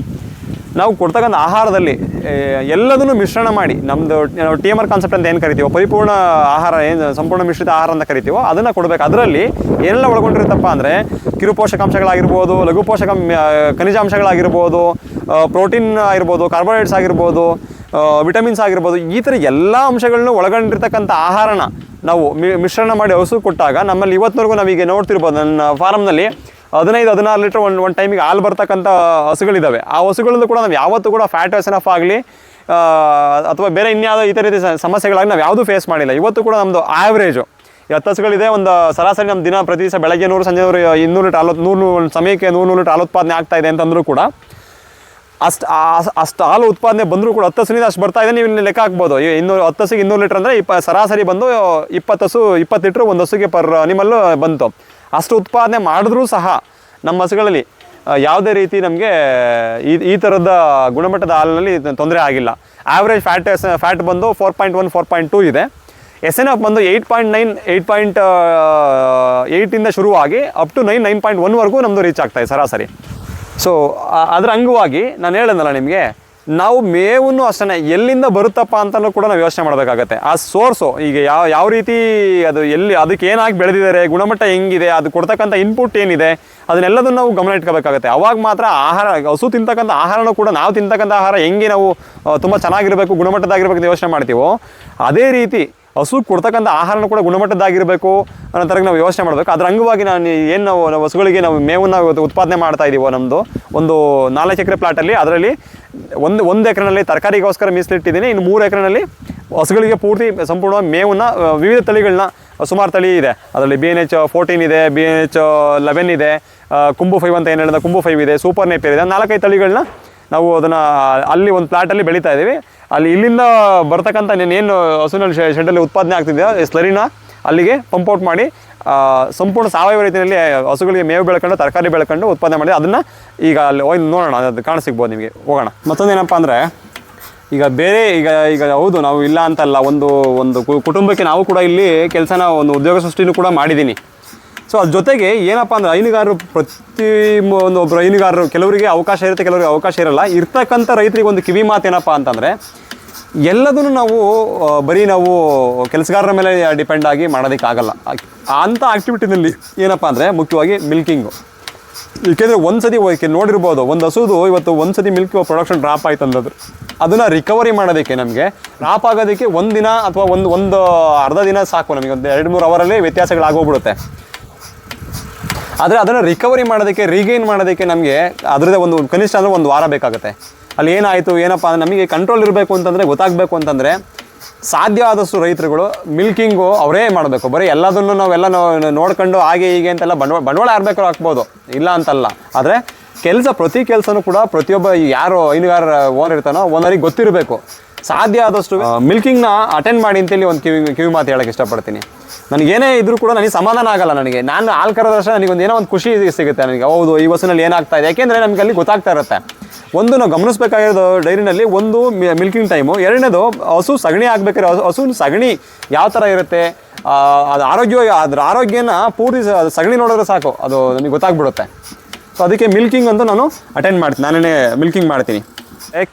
ನಾವು ಕೊಡ್ತಕ್ಕಂಥ ಆಹಾರದಲ್ಲಿ ಎಲ್ಲದನ್ನು ಮಿಶ್ರಣ ಮಾಡಿ ನಮ್ಮದು ನಾವು ಟಿ ಎಂ ಆರ್ ಕಾನ್ಸೆಪ್ಟ್ ಅಂತ ಏನು ಕರಿತೀವೋ, ಪರಿಪೂರ್ಣ ಆಹಾರ, ಏನು ಸಂಪೂರ್ಣ ಮಿಶ್ರಿತ ಆಹಾರ ಅಂತ ಕರಿತೀವೋ, ಅದನ್ನು ಕೊಡಬೇಕು. ಅದರಲ್ಲಿ ಏನೆಲ್ಲ ಒಳಗೊಂಡಿರುತ್ತಪ್ಪ ಅಂದರೆ, ಕಿರು ಪೋಷಕಾಂಶಗಳಾಗಿರ್ಬೋದು, ಲಘು ಪೋಷಕ ಖನಿಜಾಂಶಗಳಾಗಿರ್ಬೋದು ಪ್ರೋಟೀನ್ ಆಗಿರ್ಬೋದು ಕಾರ್ಬೋಹೈಡ್ರೇಟ್ಸ್ ಆಗಿರ್ಬೋದು ವಿಟಮಿನ್ಸ್ ಆಗಿರ್ಬೋದು, ಈ ಥರ ಎಲ್ಲ ಅಂಶಗಳನ್ನು ಒಳಗೊಂಡಿರ್ತಕ್ಕಂಥ ಆಹಾರನ ನಾವು ಮಿಶ್ರಣ ಮಾಡಿ ಹಸು ಕೊಟ್ಟಾಗ ನಮ್ಮಲ್ಲಿ ಇವತ್ತಿನವರೆಗೂ ನಾವೀಗ ನೋಡ್ತಿರ್ಬೋದು, ನನ್ನ ಫಾರಮ್ನಲ್ಲಿ ಹದಿನೈದು, ಹದಿನಾರು ಲೀಟ್ರ್ ಒಂದು ಒಂದು ಟೈಮಿಗೆ ಹಾಲು ಬರ್ತಕ್ಕಂಥ ಹಸುಗಳಿದ್ದಾವೆ ಆ ಹಸುಗಳಲ್ಲೂ ಕೂಡ ನಾವು ಯಾವತ್ತೂ ಕೂಡ ಫ್ಯಾಟ್ ವ್ಯಾಸನ್ ಆಫ್ ಆಗಲಿ ಅಥವಾ ಬೇರೆ ಇನ್ಯಾವುದೋ ಈ ರೀತಿ ಸಮಸ್ಯೆಗಳಾಗಿ ನಾವು ಯಾವುದೂ ಫೇಸ್ ಮಾಡಿಲ್ಲ. ಇವತ್ತು ಕೂಡ ನಮ್ಮದು ಆ್ಯಾವ್ರೇಜು ಹತ್ತು ಹಸುಗಳಿದೆ, ಒಂದು ಸರಾಸರಿ ನಮ್ಮ ದಿನ ಪ್ರತಿ ದಿವಸ ಬೆಳಗ್ಗೆ ನೂರು, ಸಂಜೆ ನೂರು, ಇನ್ನೂರು ಲೀಟ್ರ್ ಹಾಲು ನೂರು ನೂರು, ಸಮಯಕ್ಕೆ ನೂರು ನೂರು ಲೀಟ್ರ್ ಉತ್ಪಾದನೆ ಆಗ್ತಾ ಇದೆ ಅಂತಂದರೂ ಕೂಡ ಅಷ್ಟು ಅಷ್ಟು ಹಾಲು ಉತ್ಪಾದನೆ ಬಂದರೂ ಕೂಡ ಹತ್ತು ಹಸುನಿಂದ ಅಷ್ಟು ಬರ್ತಾ ಇದೆ, ನೀವು ಇಲ್ಲಿ ಲೆಕ್ಕ ಹಾಕ್ಬೋದು. ಇನ್ನೂರು, ಹತ್ತು ಹಸುಗೆ ಇನ್ನೂರು ಲೀಟ್ರ್ ಅಂದರೆ ಇಪ್ಪ, ಸರಾಸರಿ ಬಂದು ಇಪ್ಪತ್ತು ಹಸು, ಇಪ್ಪತ್ತು ಲೀಟ್ರ್ ಒಂದು ಹಸುಗೆ ಪರ್, ಅನಿಮಲ್ಲು ಬಂತು. ಅಷ್ಟು ಉತ್ಪಾದನೆ ಮಾಡಿದ್ರೂ ಸಹ ನಮ್ಮ ಹಸುಗಳಲ್ಲಿ ಯಾವುದೇ ರೀತಿ ನಮಗೆ, ಈ ಈ ಥರದ ಗುಣಮಟ್ಟದ ಹಾಲಿನಲ್ಲಿ ತೊಂದರೆ ಆಗಿಲ್ಲ. ಆವ್ರೇಜ್ ಫ್ಯಾಟ್ ಫ್ಯಾಟ್ ಬಂದು four point one four point two ಇದೆ. ಎಸ್ ಎನ್ ಎಫ್ ಬಂದು eight point nine eight point ಏಯ್ಟಿಂದ ಶುರುವಾಗಿ up to nine nine point ಒನ್ವರೆಗೂ ನಮ್ಮದು ರೀಚ್ ಆಗ್ತಾಯಿದೆ ಸರಾಸರಿ. ಸೊ ಅದರ ಅಂಗವಾಗಿ ನಾನು ಹೇಳಿದ್ನಲ್ಲ ನಿಮಗೆ ನಾವು ಮೇವನ್ನು ಅಷ್ಟೇ, ಎಲ್ಲಿಂದ ಬರುತ್ತಪ್ಪ ಅಂತಲೂ ಕೂಡ ನಾವು ಯೋಚನೆ ಮಾಡಬೇಕಾಗತ್ತೆ. ಆ ಸೋರ್ಸು, ಈಗ ಯಾವ ಯಾವ ರೀತಿ ಅದು ಎಲ್ಲಿ, ಅದಕ್ಕೆ ಏನಾಗಿ ಬೆಳೆದಿದ್ದಾರೆ, ಗುಣಮಟ್ಟ ಹೆಂಗಿದೆ, ಅದು ಕೊಡ್ತಕ್ಕಂಥ ಇನ್ಪುಟ್ ಏನಿದೆ, ಅದನ್ನೆಲ್ಲದನ್ನು ನಾವು ಗಮನ ಇಟ್ಕೋಬೇಕಾಗತ್ತೆ. ಅವಾಗ ಮಾತ್ರ ಆಹಾರ, ಹಸು ತಿಂತಕ್ಕಂಥ ಆಹಾರನೂ ಕೂಡ ನಾವು ತಿಂತಕ್ಕಂಥ ಆಹಾರ ಹೆಂಗೆ ನಾವು ತುಂಬ ಚೆನ್ನಾಗಿರಬೇಕು ಗುಣಮಟ್ಟದಾಗಿರ್ಬೇಕು ಯೋಚನೆ ಮಾಡ್ತೀವೋ, ಅದೇ ರೀತಿ ಹಸು ಕೊಡ್ತಕ್ಕಂಥ ಆಹಾರನೂ ಕೂಡ ಗುಣಮಟ್ಟದ್ದಾಗಿರಬೇಕು ಅನ್ನೋ ಥರ ನಾವು ಯೋಚನೆ ಮಾಡಬೇಕು. ಅದರ ಅಂಗವಾಗಿ ನಾನು ಏನು ನಾವು ಹಸುಗಳಿಗೆ ನಾವು ಮೇವನ್ನು ಉತ್ಪಾದನೆ ಮಾಡ್ತಾ ಇದ್ದೀವೋ ನಮ್ಮದು ಒಂದು ನಾಲ್ಕು ಎಕರೆ ಪ್ಲಾಟಲ್ಲಿ ಅದರಲ್ಲಿ ಒಂದು ಒಂದು ಎಕರೆನಲ್ಲಿ ತರಕಾರಿಗೋಸ್ಕರ ಮೀಸಲಿಟ್ಟಿದ್ದೀನಿ. ಇನ್ನು ಮೂರು ಎಕರೆನಲ್ಲಿ ಹಸುಗಳಿಗೆ ಪೂರ್ತಿ ಸಂಪೂರ್ಣ ಮೇವನ್ನು ವಿವಿಧ ತಳಿಗಳನ್ನ ಸುಮಾರು ತಳಿ ಇದೆ. ಅದರಲ್ಲಿ ಬಿ ಎನ್ ಎಚ್ ಫೋರ್ಟೀನ್ ಇದೆ ಬಿ ಎನ್ ಎಚ್ ಲೆವೆನ್ ಇದೆ ಕುಂಬು ಫೈವ್ ಅಂತ ಏನು ಹೇಳಿದ ಕುಂಬು ಫೈವ್ ಇದೆ ಸೂಪರ್ ನೇಪಿಯರ್ ಇದೆ, ನಾಲ್ಕೈದು ತಳಿಗಳನ್ನ ನಾವು ಅದನ್ನು ಅಲ್ಲಿ ಒಂದು ಪ್ಲಾಟಲ್ಲಿ ಬೆಳೀತಾ ಇದ್ದೀವಿ. ಅಲ್ಲಿ ಇಲ್ಲಿಂದ ಬರ್ತಕ್ಕಂಥ ಹಸುವಿನಲ್ಲಿ ಶೆ- ಶೆಡ್ಡಲ್ಲಿ ಉತ್ಪಾದನೆ ಆಗ್ತಿದೆಯೋ ಸ್ಲರಿನ ಅಲ್ಲಿಗೆ ಪಂಪ್ ಔಟ್ ಮಾಡಿ ಸಂಪೂರ್ಣ ಸಾವಯವ ರೀತಿಯಲ್ಲಿ ಹಸುಗಳಿಗೆ ಮೇವು ಬೆಳ್ಕೊಂಡು, ತರಕಾರಿ ಬೆಳ್ಕೊಂಡು ಉತ್ಪಾದನೆ ಮಾಡಿ, ಅದನ್ನು ಈಗ ಅಲ್ಲಿ ಹೋಗಿ ನೋಡೋಣ, ಅದು ಕಾಣ ಸಿಗ್ಬೋದು ನಿಮಗೆ, ಹೋಗೋಣ. ಮತ್ತೊಂದೇನಪ್ಪ ಅಂದರೆ, ಈಗ ಬೇರೆ, ಈಗ ಈಗ ಹೌದು, ನಾವು ಇಲ್ಲ ಅಂತಲ್ಲ, ಒಂದು ಒಂದು ಕುಟುಂಬಕ್ಕೆ ನಾವು ಕೂಡ ಇಲ್ಲಿ ಕೆಲಸನ, ಒಂದು ಉದ್ಯೋಗ ಸೃಷ್ಟಿನೂ ಕೂಡ ಮಾಡಿದ್ದೀನಿ ಸೊ ಅದ್ರ ಜೊತೆಗೆ ಏನಪ್ಪ ಅಂದ್ರೆ ಹೈನುಗಾರರು ಪ್ರತಿ ಒಂದೊಬ್ಬರು ಒಂದು ಹೈನುಗಾರರು ಕೆಲವರಿಗೆ ಅವಕಾಶ ಇರುತ್ತೆ, ಕೆಲವರಿಗೆ ಅವಕಾಶ ಇರಲ್ಲ. ಇರ್ತಕ್ಕಂಥ ರೈತರಿಗೆ ಒಂದು ಕಿವಿ ಮಾತು ಏನಪ್ಪ ಅಂತಂದರೆ, ಎಲ್ಲದನ್ನು ನಾವು ಬರೀ ನಾವು ಕೆಲಸಗಾರರ ಮೇಲೆ ಡಿಪೆಂಡ್ ಆಗಿ ಮಾಡೋದಕ್ಕಾಗಲ್ಲ. ಅಂಥ ಆ್ಯಕ್ಟಿವಿಟಿನಲ್ಲಿ ಏನಪ್ಪ ಅಂದರೆ ಮುಖ್ಯವಾಗಿ ಮಿಲ್ಕಿಂಗು ಏಕೆಂದರೆ ಒಂದು ಸತಿ ಓಕೆ ನೋಡಿರ್ಬೋದು, ಒಂದು ಹಸುದು ಇವತ್ತು ಒಂದು ಸತಿ ಮಿಲ್ಕ್ ಪ್ರೊಡಕ್ಷನ್ ಡ್ರಾಪ್ ಆಯ್ತು ಅಂದದ್ರು ಅದನ್ನು ರಿಕವರಿ ಮಾಡೋದಕ್ಕೆ ನಮಗೆ ಡ್ರಾಪ್ ಆಗೋದಕ್ಕೆ ಒಂದು ದಿನ ಅಥವಾ ಒಂದು ಒಂದು ಅರ್ಧ ದಿನ ಸಾಕು ನಮಗೆ, ಒಂದು ಎರಡು ಮೂರು ಅವರಲ್ಲಿ ವ್ಯತ್ಯಾಸಗಳಾಗೋಗ್ಬಿಡುತ್ತೆ. ಆದರೆ ಅದನ್ನು ರಿಕವರಿ ಮಾಡೋದಕ್ಕೆ ರೀಗೈನ್ ಮಾಡೋದಕ್ಕೆ ನಮಗೆ ಅದರದ್ದೇ ಒಂದು ಕನಿಷ್ಠ ಅಂದರೆ ಒಂದು ವಾರ ಬೇಕಾಗುತ್ತೆ. ಅಲ್ಲಿ ಏನಾಯಿತು, ಏನಪ್ಪ ಅಂದ್ರೆ ನಮಗೆ ಕಂಟ್ರೋಲ್ ಇರಬೇಕು ಅಂತಂದರೆ, ಗೊತ್ತಾಗಬೇಕು ಅಂತಂದರೆ ಸಾಧ್ಯ ಆದಷ್ಟು ರೈತರುಗಳು ಮಿಲ್ಕಿಂಗು ಅವರೇ ಮಾಡಬೇಕು. ಬರೀ ಎಲ್ಲದನ್ನು ನಾವೆಲ್ಲ ನಾವು ನೋಡ್ಕೊಂಡು ಹಾಗೆ ಹೀಗೆ ಅಂತೆಲ್ಲ ಬಂಡವಾಳ ಬಂಡವಾಳ ಯಾರು ಹಾಕ್ಬೋದು. ಇಲ್ಲ ಅಂತಲ್ಲ. ಆದರೆ ಕೆಲಸ ಪ್ರತಿ ಕೆಲಸನೂ ಕೂಡ ಪ್ರತಿಯೊಬ್ಬ ಯಾರು ಹೈನುಗಾರ ಓನರ್ ಇರ್ತಾನೋ ಓನರಿಗೆ ಗೊತ್ತಿರಬೇಕು. ಸಾಧ್ಯ ಆದಷ್ಟು ಮಿಲ್ಕಿಂಗ್ನ ಅಟೆಂಡ್ ಮಾಡಿ ಅಂತೇಳಿ ಒಂದು ಕಿವಿ ಕಿವಿ ಮಾತು ಹೇಳಕ್ಕೆ ಇಷ್ಟಪಡ್ತೀನಿ. ನನಗೇನೇ ಇದ್ರೂ ಕೂಡ ನನಗೆ ಸಮಾಧಾನ ಆಗಲ್ಲ ನನಗೆ. ನಾನು ಹಾಲು ಕರೆದಷ್ಟು ನನಗೆ ಒಂದು ಏನೋ ಒಂದು ಖುಷಿ ಸಿಗುತ್ತೆ ನನಗೆ. ಹೌದು, ಈ ವಸ್ತುನಲ್ಲಿ ಏನಾಗ್ತಾ ಇದೆ? ಯಾಕೆಂದರೆ ನಮಗೆ ಅಲ್ಲಿ ಗೊತ್ತಾಗ್ತಾ ಇರುತ್ತೆ. ಒಂದು ನಾವು ಗಮನಿಸಬೇಕಾಗಿರೋದು ಡೈರಿನಲ್ಲಿ ಒಂದು ಮಿಲ್ಕಿಂಗ್ ಟೈಮು ಎರಡನೇದು ಹಸು ಸಗಣಿ ಆಗಬೇಕಾದ್ರೆ ಹಸು ಸಗಣಿ ಯಾವ ಥರ ಇರುತ್ತೆ? ಅದು ಆರೋಗ್ಯ ಅದರ ಆರೋಗ್ಯನ ಪೂರ್ತಿ ಸಗಣಿ ನೋಡಿದ್ರೆ ಸಾಕು. ಅದು ನನಗೆ ಗೊತ್ತಾಗ್ಬಿಡುತ್ತೆ. ಸೊ ಅದಕ್ಕೆ ಮಿಲ್ಕಿಂಗ್ ಅಂತೂ ನಾನು ಅಟೆಂಡ್ ಮಾಡ್ತೀನಿ. ನಾನೇ ಮಿಲ್ಕಿಂಗ್ ಮಾಡ್ತೀನಿ.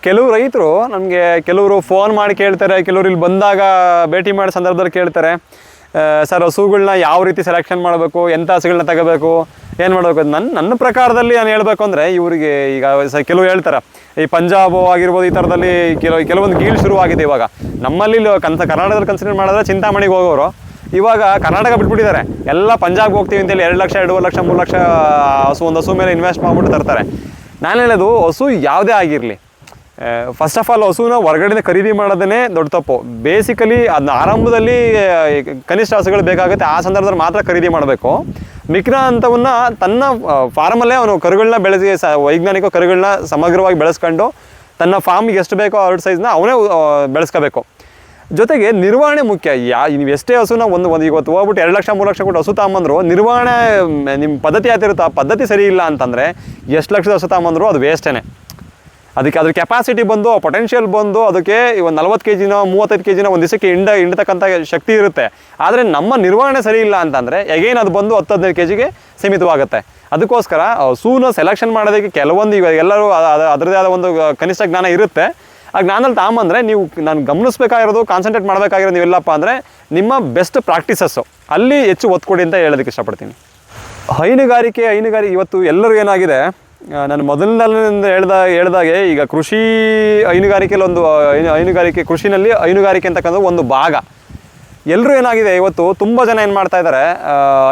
ಕೆಲವು ರೈತರು ನಮಗೆ ಕೆಲವರು ಫೋನ್ ಮಾಡಿ ಕೇಳ್ತಾರೆ, ಕೆಲವರು ಇಲ್ಲಿ ಬಂದಾಗ ಭೇಟಿ ಮಾಡೋ ಸಂದರ್ಭದಲ್ಲಿ ಕೇಳ್ತಾರೆ. ಸರ್ ಹಸುಗಳನ್ನ ಯಾವ ರೀತಿ ಸೆಲೆಕ್ಷನ್ ಮಾಡಬೇಕು ಎಂಥ ಹಸುಗಳನ್ನ ತಗೋಬೇಕು, ಏನು ಮಾಡಬೇಕು ನನ್ನ ನನ್ನ ಪ್ರಕಾರದಲ್ಲಿ ನಾನು ಹೇಳಬೇಕು ಅಂದರೆ, ಇವರಿಗೆ ಈಗ ಕೆಲವು ಹೇಳ್ತಾರೆ, ಈ ಪಂಜಾಬ್ ಆಗಿರ್ಬೋದು ಈ ಥರದಲ್ಲಿ ಕೆಲವು, ಕೆಲವೊಂದು ಗೀಳ್ ಶುರುವಾಗಿದೆ ಇವಾಗ. ನಮ್ಮಲ್ಲಿ ಕನ್ಸ, ಕರ್ನಾಟಕದಲ್ಲಿ ಕನ್ಸಿಡರ್ ಮಾಡಿದ್ರೆ ಚಿಂತಾಮಣಿಗೆ ಹೋಗೋರು. ಇವಾಗ ಕರ್ನಾಟಕ ಬಿಟ್ಬಿಟ್ಟಿದ್ದಾರೆ. ಎಲ್ಲ ಪಂಜಾಬ್ಗೆ ಹೋಗ್ತೀವಿ ಅಂತೇಳಿ ಎರಡು ಲಕ್ಷ, ಎರಡೂವರೆ ಲಕ್ಷ, ಮೂರು ಲಕ್ಷ ಹಸು, ಒಂದು ಹಸು ಮೇಲೆ ಇನ್ವೆಸ್ಟ್ ಮಾಡಿಬಿಟ್ಟು ತರ್ತಾರೆ. ನಾನು ಹೇಳೋದು, ಹಸು ಯಾವುದೇ ಆಗಿರಲಿ ಫಸ್ಟ್ ಆಫ್ ಆಲ್ ಹಸುನ ಹೊರಗಡೆಯಿಂದ ಖರೀದಿ ಮಾಡೋದನ್ನೇ ದೊಡ್ಡ ತಪ್ಪು. ಬೇಸಿಕಲಿ ಅದನ್ನ ಆರಂಭದಲ್ಲಿ ಕನಿಷ್ಠ ಹಸುಗಳು ಬೇಕಾಗುತ್ತೆ. ಆ ಸಂದರ್ಭದಲ್ಲಿ ಮಾತ್ರ ಖರೀದಿ ಮಾಡಬೇಕು. ಮಿಕ್ನ ಅಂಥವನ್ನ ತನ್ನ ಫಾರ್ಮಲ್ಲೇ ಅವನು ಕರುಗಳನ್ನ ಬೆಳೆಸಿ, ಸ, ವೈಜ್ಞಾನಿಕ ಕರುಗಳನ್ನ ಸಮಗ್ರವಾಗಿ ಬೆಳೆಸ್ಕೊಂಡು ತನ್ನ ಫಾರ್ಮ್ಗೆ ಎಷ್ಟು ಬೇಕೋ ಅವ್ರ ಸೈಜ್ನ ಅವನೇ ಬೆಳೆಸ್ಕೋಬೇಕು. ಜೊತೆಗೆ ನಿರ್ವಹಣೆ ಮುಖ್ಯ. ಯಾ, ನೀವು ಎಷ್ಟೇ ಹಸುನ ಒಂದು ಒಂದು, ಇವತ್ತು ಹೋಗ್ಬಿಟ್ಟು ಎರಡು ಲಕ್ಷ, ಮೂರು ಲಕ್ಷ ಕೊಟ್ಟು ಹಸು ತಗೊಂಬಂದ್ರು ನಿರ್ವಹಣೆ ನಿಮ್ಮ ಪದ್ಧತಿ ಆಗ್ತಿರುತ್ತೆ ಆ ಪದ್ಧತಿ ಸರಿ ಇಲ್ಲ ಅಂತಂದರೆ, ಎಷ್ಟು ಲಕ್ಷದ ಹಸು ತಗೊಂಬಂದ್ರು ಅದು ವೇಸ್ಟೇ ಅದಕ್ಕೆ ಅದ್ರ ಕೆಪಾಸಿಟಿ ಬಂದು ಪೊಟೆನ್ಷಿಯಲ್ ಬಂದು, ಅದಕ್ಕೆ ಒಂದು ನಲ್ವತ್ತು ಕೆ ಜಿನೋ ಮೂವತ್ತೈದು ಕೆ ಜಿನೋ ಒಂದು ದಿವಸಕ್ಕೆ ಹಿಂಡ ಹಿಂಡತಕ್ಕಂಥ ಶಕ್ತಿ ಇರುತ್ತೆ. ಆದರೆ ನಮ್ಮ ನಿರ್ವಹಣೆ ಸರಿ ಇಲ್ಲ ಅಂತಂದರೆ ಎಗೇನ್ ಅದು ಬಂದು ಹತ್ತು, ಹದಿನೈದು ಕೆ ಜಿಗೆ ಸೀಮಿತವಾಗುತ್ತೆ. ಅದಕ್ಕೋಸ್ಕರ ಸೂನ ಸೆಲೆಕ್ಷನ್ ಮಾಡೋದಕ್ಕೆ ಕೆಲವೊಂದು ಈಗ ಎಲ್ಲರೂ ಅದ- ಅದ- ಅದರದೇ ಆದ ಒಂದು ಕನಿಷ್ಠ ಜ್ಞಾನ ಇರುತ್ತೆ. ಆ ಜ್ಞಾನದಲ್ಲಿ ತಾಂಬಂದರೆ ನೀವು ನಾನು ಗಮನಿಸಬೇಕಾಗಿರೋದು ಕಾನ್ಸಂಟ್ರೇಟ್ ಮಾಡಬೇಕಾಗಿರೋದು ನೀವೆಲ್ಲಪ್ಪ ಅಂದರೆ, ನಿಮ್ಮ ಬೆಸ್ಟ್ ಪ್ರಾಕ್ಟೀಸಸ್ಸು ಅಲ್ಲಿ ಹೆಚ್ಚು ಒತ್ತು ಕೊಡಿ ಅಂತ ಹೇಳೋದಕ್ಕೆ ಇಷ್ಟಪಡ್ತೀನಿ. ಹೈನುಗಾರಿಕೆ ಹೈನುಗಾರಿಕೆ, ಇವತ್ತು ಎಲ್ಲರೂ ಏನಾಗಿದೆ ನಾನು ಮೊದಲಿನಿಂದ ಹೇಳ್ದ, ಹೇಳ್ದಾಗೆ ಈಗ ಕೃಷಿ ಹೈನುಗಾರಿಕೆಯಲ್ಲಿ ಒಂದು ಹೈನು, ಹೈನುಗಾರಿಕೆ, ಕೃಷಿನಲ್ಲಿ ಹೈನುಗಾರಿಕೆ ಅಂತಕ್ಕಂಥ ಒಂದು ಭಾಗ. ಎಲ್ಲರೂ ಏನಾಗಿದೆ ಇವತ್ತು ತುಂಬ ಜನ ಏನು ಮಾಡ್ತಾ ಇದ್ದಾರೆ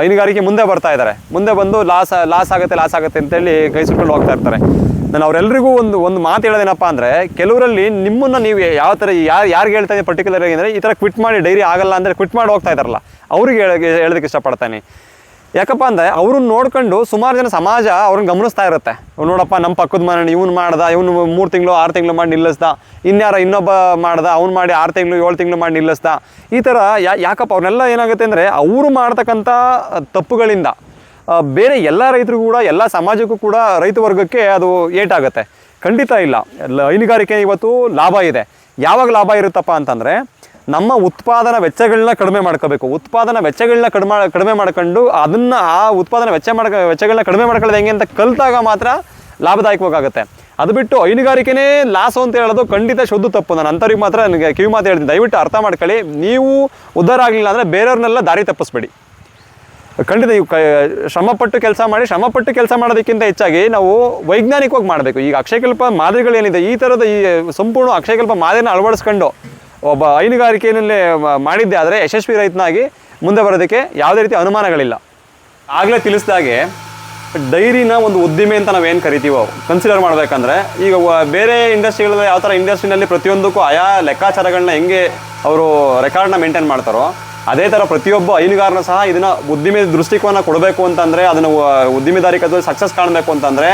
ಹೈನುಗಾರಿಕೆ ಮುಂದೆ ಬರ್ತಾ ಇದ್ದಾರೆ ಮುಂದೆ ಬಂದು ಲಾಸ್ ಲಾಸ್ ಆಗುತ್ತೆ ಲಾಸ್ ಆಗುತ್ತೆ ಅಂತೇಳಿ ಕೈ ಸುಟ್ಕೊಂಡು ಹೋಗ್ತಾ ಇರ್ತಾರೆ. ನಾನು ಅವರೆಲ್ಲರಿಗೂ ಒಂದು ಒಂದು ಮಾತು ಹೇಳೋದೇನಪ್ಪ ಅಂದರೆ ಕೆಲವರಲ್ಲಿ ನಿಮ್ಮನ್ನು ನೀವು ಯಾವ ಥರ ಯಾರು ಯಾರಿಗೆ ಹೇಳ್ತಾ ಇದ್ದೀನಿ ಪರ್ಟಿಕ್ಯುಲರ್ ಅಂದರೆ, ಈ ಥರ ಕ್ವಿಟ್ ಮಾಡಿ ಡೈರಿ ಆಗಲ್ಲ ಅಂದರೆ ಕ್ವಿಟ್ ಮಾಡಿ ಹೋಗ್ತಾ ಇದ್ದಾರಲ್ಲ ಅವ್ರಿಗೆ ಹೇಳೋಕ್ಕೆ ಹೇಳೋದಕ್ಕೆ ಇಷ್ಟಪಡ್ತಾನೆ ಯಾಕಪ್ಪ ಅಂದರೆ ಅವ್ರನ್ನ ನೋಡ್ಕೊಂಡು ಸುಮಾರು ಜನ ಸಮಾಜ ಅವ್ರನ್ನ ಗಮನಿಸ್ತಾ ಇರುತ್ತೆ. ನೋಡಪ್ಪ ನಮ್ಮ ಪಕ್ಕದ ಮನೆ ಇವ್ನು ಮಾಡ್ದ, ಇವನು ಮೂರು ತಿಂಗಳು, ಆರು ತಿಂಗಳು ಮಾಡಿ ನಿಲ್ಲಿಸ್ದ, ಇನ್ಯಾರ ಇನ್ನೊಬ್ಬ ಮಾಡ್ದ, ಅವ್ನು ಮಾಡಿ ಆರು ತಿಂಗಳು, ಏಳು ತಿಂಗಳು ಮಾಡಿ ನಿಲ್ಲಿಸ್ದ. ಈ ಥರ ಯಾಕಪ್ಪ ಅವ್ರನ್ನೆಲ್ಲ ಏನಾಗುತ್ತೆ ಅಂದರೆ ಅವರು ಮಾಡ್ತಕ್ಕಂಥ ತಪ್ಪುಗಳಿಂದ ಬೇರೆ ಎಲ್ಲ ರೈತರಿಗೂ ಕೂಡ, ಎಲ್ಲ ಸಮಾಜಕ್ಕೂ ಕೂಡ ರೈತ ವರ್ಗಕ್ಕೆ ಅದು ಏಟಾಗುತ್ತೆ. ಖಂಡಿತ ಇಲ್ಲ. ಹೈನುಗಾರಿಕೆ ಇವತ್ತು ಲಾಭ ಇದೆ. ಯಾವಾಗ ಲಾಭ ಇರುತ್ತಪ್ಪ ಅಂತಂದರೆ ನಮ್ಮ ಉತ್ಪಾದನಾ ವೆಚ್ಚಗಳನ್ನ ಕಡಿಮೆ ಮಾಡ್ಕೋಬೇಕು. ಉತ್ಪಾದನಾ ವೆಚ್ಚಗಳನ್ನ ಕಡಿಮೆ ಕಡಿಮೆ ಮಾಡ್ಕೊಂಡು ಅದನ್ನು ಆ ಉತ್ಪಾದನಾ ವೆಚ್ಚ ಮಾಡ್ಕ ವೆಚ್ಚಗಳನ್ನ ಕಡಿಮೆ ಮಾಡ್ಕೊಳ್ಳೋದು ಹೆಂಗೆ ಅಂತ ಕಲಿತಾಗ ಮಾತ್ರ ಲಾಭದಾಯಕವಾಗುತ್ತೆ. ಅದು ಬಿಟ್ಟು ಹೈನುಗಾರಿಕೆನೇ ಲಾಸು ಅಂತ ಹೇಳೋದು ಖಂಡಿತ ಶುದ್ಧ ತಪ್ಪು. ನಾನು ಅಂಥವ್ರಿಗೆ ಮಾತ್ರ ನನಗೆ ಕಿವಿ ಮಾತು ಹೇಳ್ತೀನಿ. ದಯವಿಟ್ಟು ಅರ್ಥ ಮಾಡ್ಕೊಳ್ಳಿ. ನೀವು ಉದ್ಧಾರ ಆಗಲಿಲ್ಲ ಅಂದರೆ ಬೇರೆಯವ್ರನ್ನೆಲ್ಲ ದಾರಿ ತಪ್ಪಿಸ್ಬೇಡಿ. ಖಂಡಿತ ಇವು ಕ ಶ್ರಮಪಟ್ಟು ಕೆಲಸ ಮಾಡಿ, ಶ್ರಮಪಟ್ಟು ಕೆಲಸ ಮಾಡೋದಕ್ಕಿಂತ ಹೆಚ್ಚಾಗಿ ನಾವು ವೈಜ್ಞಾನಿಕವಾಗಿ ಮಾಡಬೇಕು. ಈಗ ಅಕ್ಷಯಕಲ್ಪ ಮಾದರಿಗಳೇನಿದೆ ಈ ಥರದ ಈ ಸಂಪೂರ್ಣ ಅಕ್ಷಯಕಲ್ಪ ಮಾದರಿನ ಅಳವಡಿಸ್ಕೊಂಡು ಒಬ್ಬ ಹೈನುಗಾರಿಕೆಯಲ್ಲಿ ಮಾಡಿದ್ದೆ. ಆದರೆ ಯಶಸ್ವಿ ರೈತನಾಗಿ ಮುಂದೆ ಬರೋದಕ್ಕೆ ಯಾವುದೇ ರೀತಿ ಅನುಮಾನಗಳಿಲ್ಲ. ಆಗಲೇ ತಿಳಿಸ್ದಾಗೆ ಡೈರಿನ ಒಂದು ಉದ್ದಿಮೆ ಅಂತ ನಾವೇನು ಕರಿತೀವೋ ಕನ್ಸಿಡರ್ ಮಾಡಬೇಕಂದ್ರೆ, ಈಗ ಬೇರೆ ಇಂಡಸ್ಟ್ರಿಗಳಲ್ಲಿ ಯಾವ ಥರ ಇಂಡಸ್ಟ್ರಿನಲ್ಲಿ ಪ್ರತಿಯೊಂದಕ್ಕೂ ಆಯಾ ಲೆಕ್ಕಾಚಾರಗಳನ್ನ ಹೆಂಗೆ ಅವರು ರೆಕಾರ್ಡ್ನ ಮೇಂಟೈನ್ ಮಾಡ್ತಾರೋ, ಅದೇ ಥರ ಪ್ರತಿಯೊಬ್ಬ ಹೈನುಗಾರನ ಸಹ ಇದನ್ನು ಉದ್ದಿಮೆ ದೃಷ್ಟಿಕೋನ ಕೊಡಬೇಕು ಅಂತಂದರೆ, ಅದನ್ನು ಉದ್ದಿಮೆದಾರಿಕೆ ಸಕ್ಸಸ್ ಕಾಣಬೇಕು ಅಂತಂದರೆ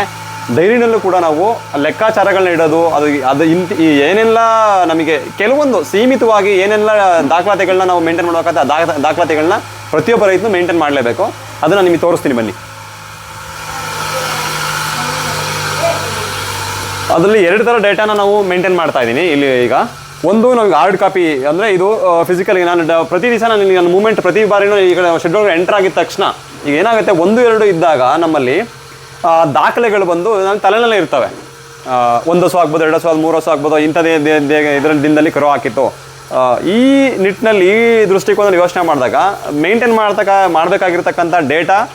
ಡೈರಿನಲ್ಲೂ ಕೂಡ ನಾವು ಲೆಕ್ಕಾಚಾರಗಳನ್ನ ಇಡೋದು, ಅದು ಅದು ಇಂತ ಏನೆಲ್ಲ ನಮಗೆ ಕೆಲವೊಂದು ಸೀಮಿತವಾಗಿ ಏನೆಲ್ಲ ದಾಖಲಾತಿಗಳನ್ನ ನಾವು ಮೇಂಟೈನ್ ಮಾಡಬೇಕಾದ ದಾಖ ದಾಖಲಾತಿಗಳನ್ನ ಪ್ರತಿಯೊಬ್ಬ ರೈತನು ಮೇಂಟೈನ್ ಮಾಡಲೇಬೇಕು. ಅದನ್ನು ನಿಮಗೆ ತೋರಿಸ್ತೀನಿ ಬನ್ನಿ. ಅದರಲ್ಲಿ ಎರಡು ಥರ ಡೇಟಾನ ನಾವು ಮೇಂಟೈನ್ ಮಾಡ್ತಾ ಇದ್ದೀನಿ. ಇಲ್ಲಿ ಈಗ ಒಂದು ನಮಗೆ ಹಾರ್ಡ್ ಕಾಪಿ ಅಂದರೆ ಇದು ಫಿಸಿಕಲಿ ನಾನು ಪ್ರತಿ ದಿವಸ ನಾನು ನನ್ನ ಮೂಮೆಂಟ್ ಪ್ರತಿ ಬಾರಿನೂ ಈಗ ಶೆಡ್ಯೂಲ್ ಎಂಟರ್ ಆಗಿದ ತಕ್ಷಣ ಈಗ ಏನಾಗುತ್ತೆ, ಒಂದು ಎರಡು ಇದ್ದಾಗ ನಮ್ಮಲ್ಲಿ ದಾಖಲೆಗಳು ಬಂದು ನನ್ನ ತಲೆನಲ್ಲೇ ಇರ್ತವೆ. ಒಂದು ಹಸು ಆಗ್ಬೋದು, ಎರಡು ಹಸು ಆಗ್ಬೋದು, ಮೂರು ಹಸು ಆಗ್ಬೋದು, ಇಂಥದ್ದೇ ಇದರ ದಿನದಲ್ಲಿ ಕರು ಹಾಕಿತ್ತು. ಈ ನಿಟ್ಟಿನಲ್ಲಿ, ಈ ದೃಷ್ಟಿಕೋನ ಯೋಚನೆ ಮಾಡಿದಾಗ ಮೇಂಟೈನ್ ಮಾಡ್ತಕ್ಕ ಮಾಡಬೇಕಾಗಿರ್ತಕ್ಕಂಥ ಡೇಟಾ